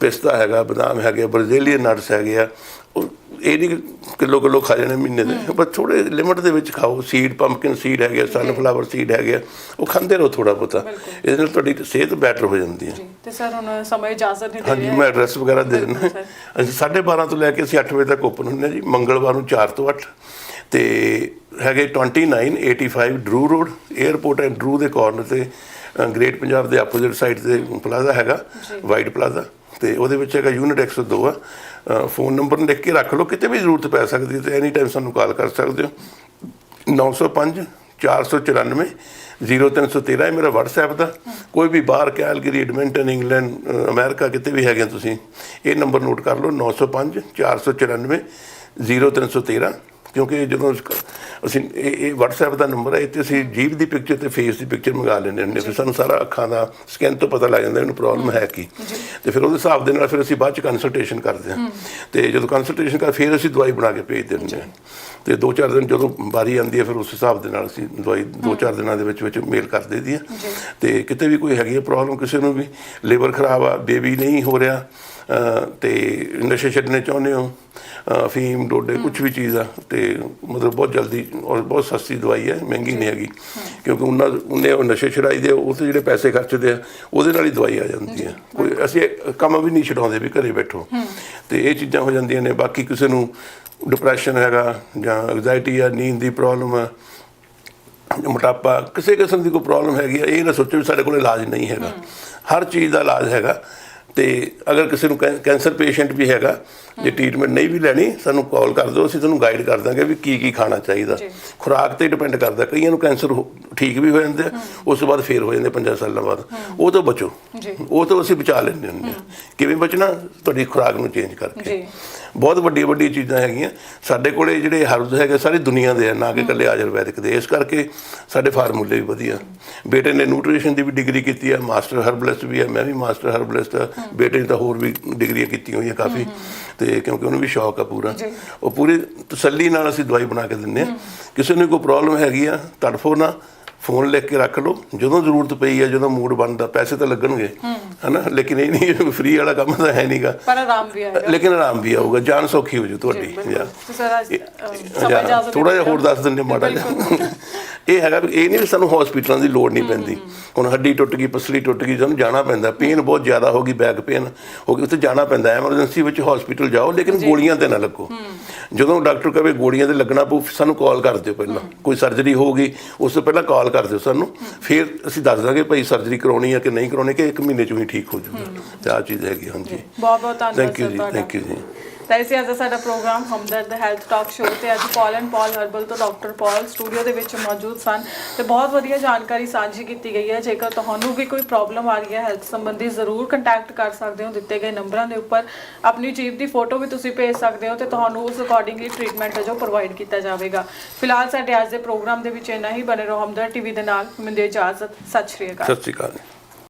ਪਿਸਤਾ ਹੈਗਾ ਬਦਾਮ ਹੈਗੇ ਬ੍ਰਾਜ਼ੀਲੀਅਨ ਨਟਸ ਹੈਗੇ ਆ। ਉਹ ਇਹ ਨਹੀਂ ਕਿਲੋ ਕਿਲੋ ਖਾ ਜਾਣੇ ਮਹੀਨੇ ਦੇ। ਬਸ ਥੋੜੇ ਲਿਮਟ ਦੇ ਵਿੱਚ ਖਾਓ। ਸੀਡ ਪੰਪਕਿਨ ਸੀਡ ਹੈਗੇ ਸਨਫਲਾਵਰ ਸੀਡ ਹੈਗੇ ਉਹ ਖਾਂਦੇ ਰਹੋ ਥੋੜਾ ਬਹੁਤਾ। ਇਹਦੇ ਨਾਲ ਤੁਹਾਡੀ ਸਿਹਤ ਬੈਟਰ ਹੋ ਜਾਂਦੀ ਹੈ। ਤੇ ਸਰ ਹੁਣ ਸਮਾਂ ਇਜਾਜ਼ਤ ਨਹੀਂ ਦੇ ਹਾਂਜੀ ਮੈਂ ਐਡਰੈਸ ਵਗੈਰਾ ਦੇ ਦਿੰਦਾ। ਅਸੀਂ 12:30 ਤੋਂ ਲੈ ਕੇ ਅਸੀਂ 8 ਵਜੇ ਤੱਕ ਓਪਨ ਹੁੰਦੇ ਹਾਂ ਜੀ। ਮੰਗਲਵਾਰ ਨੂੰ 4 ਤੋਂ 8 ਤੇ ਹੈਗੇ 2985 Drew road airport and Drew ਦੇ ਕਾਰਨਰ ਤੇ ਗ੍ਰੇਟ ਪੰਜਾਬ ਦੇ ਆਪੋਜ਼ਿਟ ਸਾਈਡ ਤੇ ਪਲਾਜ਼ਾ ਹੈਗਾ। ਵਾਈਟ ਪਲਾਜ਼ਾ ਤੇ ਉਹਦੇ ਵਿੱਚ ਹੈਗਾ ਯੂਨਿਟ 102 ਆ। ਫੋਨ ਨੰਬਰ ਲਿਖ ਕੇ ਰੱਖ ਲਓ ਕਿਤੇ ਵੀ ਜ਼ਰੂਰਤ ਪੈ ਸਕਦੀ ਹੈ ਤੇ ਐਨੀ ਟਾਈਮ ਸਾਨੂੰ ਕਾਲ ਕਰ ਸਕਦੇ ਹੋ। 905 494 0313 ਇਹ ਮੇਰਾ WhatsApp ਦਾ। ਕੋਈ ਵੀ ਬਾਹਰ ਕੈਲਗਰੀ ਐਡਮਿੰਟਨ ਇੰਗਲੈਂਡ ਅ, ਅਮਰੀਕਾ ਕਿਤੇ ਵੀ ਹੈਗੇ ਤੁਸੀਂ ਇਹ ਨੰਬਰ ਨੋਟ ਕਰ ਲਓ 905 494 0313 ਕਿਉਂਕਿ ਜਦੋਂ ਅਸੀਂ ਇਹ ਇਹ WhatsApp ਦਾ ਨੰਬਰ ਹੈ ਇੱਥੇ ਅਸੀਂ ਜੀਭ ਦੀ ਪਿਕਚਰ ਤੇ ਫੇਸ ਦੀ ਪਿਕਚਰ ਮੰਗਾ ਲੈਂਦੇ ਹੁੰਦੇ ਫਿਰ ਸਾਨੂੰ ਸਾਰਾ ਅੱਖਾਂ ਦਾ ਸਕੈਨ ਤੋਂ ਪਤਾ ਲੱਗ ਜਾਂਦਾ ਇਹਨੂੰ ਪ੍ਰੋਬਲਮ ਹੈ ਕੀ। ਤੇ ਫਿਰ ਉਹਦੇ ਹਿਸਾਬ ਦੇ ਨਾਲ ਫਿਰ ਅਸੀਂ ਬਾਅਦ ਚ ਕੰਸਲਟੇਸ਼ਨ ਕਰਦੇ ਹਾਂ। ਤੇ ਜਦੋਂ ਕੰਸਲਟੇਸ਼ਨ ਕਰ ਫਿਰ ਅਸੀਂ ਦਵਾਈ ਬਣਾ ਕੇ ਭੇਜ ਦਿੰਦੇ ਹਾਂ। ਤੇ ਦੋ ਚਾਰ ਦਿਨ ਜਦੋਂ ਵਾਰੀ ਆਉਂਦੀ ਹੈ ਫਿਰ ਉਸ ਹਿਸਾਬ ਦੇ ਨਾਲ ਅਸੀਂ ਦਵਾਈ ਦੋ ਚਾਰ ਦਿਨਾਂ ਦੇ ਵਿੱਚ ਵਿੱਚ ਮੇਲ ਕਰ ਦਈਦੀ ਹੈ। ਤੇ ਕਿਤੇ ਵੀ ਕੋਈ ਹੈਗੀ ਪ੍ਰੋਬਲਮ ਕਿਸੇ ਨੂੰ ਵੀ ਲਿਵਰ ਖਰਾਬ ਆ ਬੇਬੀ ਨਹੀਂ ਹੋ ਰਿਹਾ ਤੇ ਨਸ਼ੇ ਛੱਡਣੇ ਚਾਹੁੰਦੇ ਹੋ? ਫੀਮ ਡੋਡੇ ਕੁਝ ਵੀ ਚੀਜ਼ ਆ ਤੇ ਮਤਲਬ ਬਹੁਤ ਜਲਦੀ ਔਰ ਬਹੁਤ ਸਸਤੀ ਦਵਾਈ ਹੈ ਮਹਿੰਗੀ ਨਹੀਂ ਹੈਗੀ। ਕਿਉਂਕਿ ਉਹਨਾਂ ਉਹਨੇ ਉਹ ਨਸ਼ੇ ਛੁਡਾਈ ਦੇ ਉਹ ਤੇ ਜਿਹੜੇ ਪੈਸੇ ਖਰਚਦੇ ਆ ਉਹਦੇ ਨਾਲ ਹੀ ਦਵਾਈ ਆ ਜਾਂਦੀ ਹੈ। ਕੋਈ ਅਸੀਂ ਕੰਮ ਵੀ ਨਹੀਂ ਛਡਾਉਂਦੇ ਵੀ ਘਰੇ ਬੈਠੋ। ਤੇ ਇਹ ਚੀਜ਼ਾਂ ਹੋ ਜਾਂਦੀਆਂ ਨੇ। ਬਾਕੀ ਕਿਸੇ ਨੂੰ ਡਿਪਰੈਸ਼ਨ ਹੈਗਾ ਜਾਂ ਐਂਜ਼ਾਇਟੀ ਆ ਨੀਂਦ ਦੀ ਪ੍ਰੋਬਲਮ ਆ ਮੋਟਾਪਾ ਕਿਸੇ ਕਿਸਮ ਦੀ ਕੋਈ ਪ੍ਰੋਬਲਮ ਹੈਗੀ ਆ ਇਹ ਨਾ ਸੋਚੋ ਵੀ ਸਾਡੇ ਕੋਲ ਇਲਾਜ ਨਹੀਂ ਹੈਗਾ। ਹਰ ਚੀਜ਼ ਦਾ ਇਲਾਜ ਹੈਗਾ। ਤੇ ਅਗਰ ਕਿਸੇ ਨੂੰ ਕੈਂਸਰ ਪੇਸ਼ੈਂਟ ਵੀ ਹੈਗਾ ਜੇ ਟ੍ਰੀਟਮੈਂਟ ਨਹੀਂ ਵੀ ਲੈਣੀ ਸਾਨੂੰ ਕਾਲ ਕਰ ਦਿਓ ਅਸੀਂ ਤੁਹਾਨੂੰ ਗਾਈਡ ਕਰ ਦਾਂਗੇ ਵੀ ਕੀ ਕੀ ਖਾਣਾ ਚਾਹੀਦਾ। ਖੁਰਾਕ ਤੇ ਡਿਪੈਂਡ ਕਰਦਾ ਕਈਆਂ ਨੂੰ ਕੈਂਸਰ ਠੀਕ ਵੀ ਹੋ ਜਾਂਦੇ ਆ ਉਸ ਤੋਂ ਬਾਅਦ ਫੇਰ ਹੋ ਜਾਂਦੇ 5 ਸਾਲਾਂ ਬਾਅਦ। ਉਹ ਤੋਂ ਬਚੋ। ਉਹ ਤੋਂ ਅਸੀਂ ਬਚਾ ਲੈਂਦੇ ਹੁੰਦੇ ਹਾਂ। ਕਿਵੇਂ ਬਚਣਾ? ਤੁਹਾਡੀ ਖੁਰਾਕ ਨੂੰ ਚੇਂਜ ਕਰਕੇ। ਜੀ। ਬਹੁਤ ਵੱਡੀਆਂ ਵੱਡੀਆਂ ਚੀਜ਼ਾਂ ਹੈਗੀਆਂ। ਸਾਡੇ ਕੋਲੇ ਜਿਹੜੇ ਹਰਬਸ ਹੈਗੇ ਸਾਰੀ ਦੁਨੀਆ ਦੇ ਆ ਨਾ ਕਿ ਇਕੱਲੇ ਆਯੁਰਵੈਦਿਕ ਦੇ। ਇਸ ਕਰਕੇ ਸਾਡੇ ਫਾਰਮੂਲੇ ਵੀ ਵਧੀਆ। ਬੇਟੇ ਨੇ ਨਿਊਟ੍ਰੀਸ਼ਨ ਦੀ ਵੀ ਡਿਗਰੀ ਕੀਤੀ ਹੈ ਮਾਸਟਰ ਹਰਬਲਿਸਟ ਵੀ ਹੈ ਮੈਂ ਵੀ ਮਾਸਟਰ ਹਰਬਲਿਸਟ ਬੇਟੇ ਨੇ ਤਾਂ ਹੋਰ ਵੀ ਡਿਗਰੀਆਂ ਕੀਤੀਆਂ ਹੋਈਆਂ ਕਾਫੀ। ਤੇ ਕਿਉਂਕਿ ਉਹਨੂੰ ਵੀ ਸ਼ੌਕ ਆ ਪੂਰਾ। ਉਹ ਪੂਰੀ ਤਸੱਲੀ ਨਾਲ ਅਸੀਂ ਦਵਾਈ ਬਣਾ ਕੇ ਦਿੰਦੇ ਆ। ਕਿਸੇ ਨੂੰ ਕੋਈ ਪ੍ਰੋਬਲਮ ਹੈਗੀ ਆ ਤੜਫੋ ਨਾ। ਫੋਨ ਲਿਖ ਕੇ ਰੱਖ ਲਓ। ਜਦੋਂ ਜ਼ਰੂਰਤ ਪਈ ਹੈ ਜਦੋਂ ਮੂਡ ਬਣਦਾ ਪੈਸੇ ਤਾਂ ਲੱਗਣਗੇ ਹਨਾ? ਲੇਕਿਨ ਇਹ ਨਹੀਂ ਫ੍ਰੀ ਵਾਲਾ ਕੰਮ ਤਾਂ ਹੈ ਨਹੀਂਗਾ। ਪਰ ਆਰਾਮ ਵੀ ਆਏਗਾ। ਲੇਕਿਨ ਆਰਾਮ ਵੀ ਆਊਗਾ। ਜਾਨ ਸੌਖੀ ਹੋ ਜੂ ਤੁਹਾਡੀ ਥੋੜਾ ਜਿਹਾ। ਹੋਰ ਦੱਸ ਦਿੰਦੇ ਮਾੜਾ ਜਿਹਾ। ਇਹ ਹੈਗਾ ਵੀ ਇਹ ਨਹੀਂ ਵੀ ਸਾਨੂੰ ਹਸਪੀਟਲਾਂ ਦੀ ਲੋੜ ਨਹੀਂ ਪੈਂਦੀ। ਹੁਣ ਹੱਡੀ ਟੁੱਟ ਗਈ ਪਸਲੀ ਟੁੱਟ ਗਈ ਸਾਨੂੰ ਜਾਣਾ ਪੈਂਦਾ। ਪੇਨ ਬਹੁਤ ਜ਼ਿਆਦਾ ਹੋ ਗਈ ਬੈਕ ਪੇਨ ਹੋ ਗਈ ਉੱਥੇ ਜਾਣਾ ਪੈਂਦਾ। ਐਮਰਜੈਂਸੀ ਵਿੱਚ ਹਸਪੀਟਲ ਜਾਓ ਲੇਕਿਨ ਗੋਲੀਆਂ ਤੇ ਨਾ ਲੱਗੋ। ਜਦੋਂ ਡਾਕਟਰ ਕਹੇ ਗੋਲੀਆਂ ਤੇ ਲੱਗਣਾ ਪਊ ਸਾਨੂੰ ਕਾਲ ਕਰ ਦਿਓ ਪਹਿਲਾਂ। ਕੋਈ ਸਰਜਰੀ ਹੋਊਗੀ ਉਸ ਤੋਂ ਪਹਿਲਾਂ ਕਾਲ ਕਰ ਦਿਓ ਸਾਨੂੰ। ਫਿਰ ਅਸੀਂ ਦੱਸ ਦਾਂਗੇ ਭਾਈ ਸਰਜਰੀ ਕਰਾਉਣੀ ਹੈ ਕਿ ਨਹੀਂ ਕਰਾਉਣੀ ਕਿ ਇੱਕ ਮਹੀਨੇ ਚ ਹੀ ਠੀਕ ਹੋ ਜਾਊਗਾ। ਤੇ ਆ ਚੀਜ਼ ਹੈਗੀ ਹਾਂਜੀ। ਬਹੁਤ ਬਹੁਤ ਧੰਨਵਾਦ thank you ji thank you ji. ਤਾਂ ਇਸੇ ਅੱਜ ਦਾ ਸਾਡਾ program Hamdard health talk show ਤੇ ਅੱਜ ਪੌਲ ਐਂਡ ਪੌਲ ਹਰਬਲ ਤੋਂ ਡਾਕਟਰ ਪੌਲ ਸਟੂਡੀਓ ਦੇ ਵਿੱਚ ਮੌਜੂਦ ਸਨ ਤੇ ਬਹੁਤ ਵਧੀਆ ਜਾਣਕਾਰੀ ਸਾਂਝੀ ਕੀਤੀ ਗਈ ਹੈ। ਜੇਕਰ ਤੁਹਾਨੂੰ ਵੀ ਕੋਈ ਪ੍ਰੋਬਲਮ ਆ ਰਹੀ ਹੈ ਹੈਲਥ ਸੰਬੰਧੀ ਜ਼ਰੂਰ ਕੰਟੈਕਟ ਕਰ ਸਕਦੇ ਹੋ। ਦਿੱਤੇ ਗਏ ਨੰਬਰਾਂ ਦੇ ਉੱਪਰ ਆਪਣੀ ਜੀਭ ਦੀ ਫੋਟੋ ਵੀ ਤੁਸੀਂ ਭੇਜ ਸਕਦੇ ਹੋ ਤੇ ਤੁਹਾਨੂੰ ਉਸ ਅਕੋਰਡਿੰਗਲੀ ਟ੍ਰੀਟਮੈਂਟ ਹੈ ਜੋ ਪ੍ਰੋਵਾਈਡ ਕੀਤਾ ਜਾਵੇਗਾ। ਫਿਲਹਾਲ ਸਾਡੇ ਅੱਜ ਦੇ ਪ੍ਰੋਗਰਾਮ ਦੇ ਵਿੱਚ ਇੰਨਾ ਹੀ। ਬਣੇ ਰਹੋ ਹਮਦਰਦ ਟੀਵੀ ਦੇ ਨਾਲ। ਮਿਲਦੇ ਇਜਾਜ਼ਤ। ਸਤਿ ਸ਼੍ਰੀ ਅਕਾਲ। ਸਤਿ ਸ਼੍ਰੀ ਅਕਾਲ। ਜੀ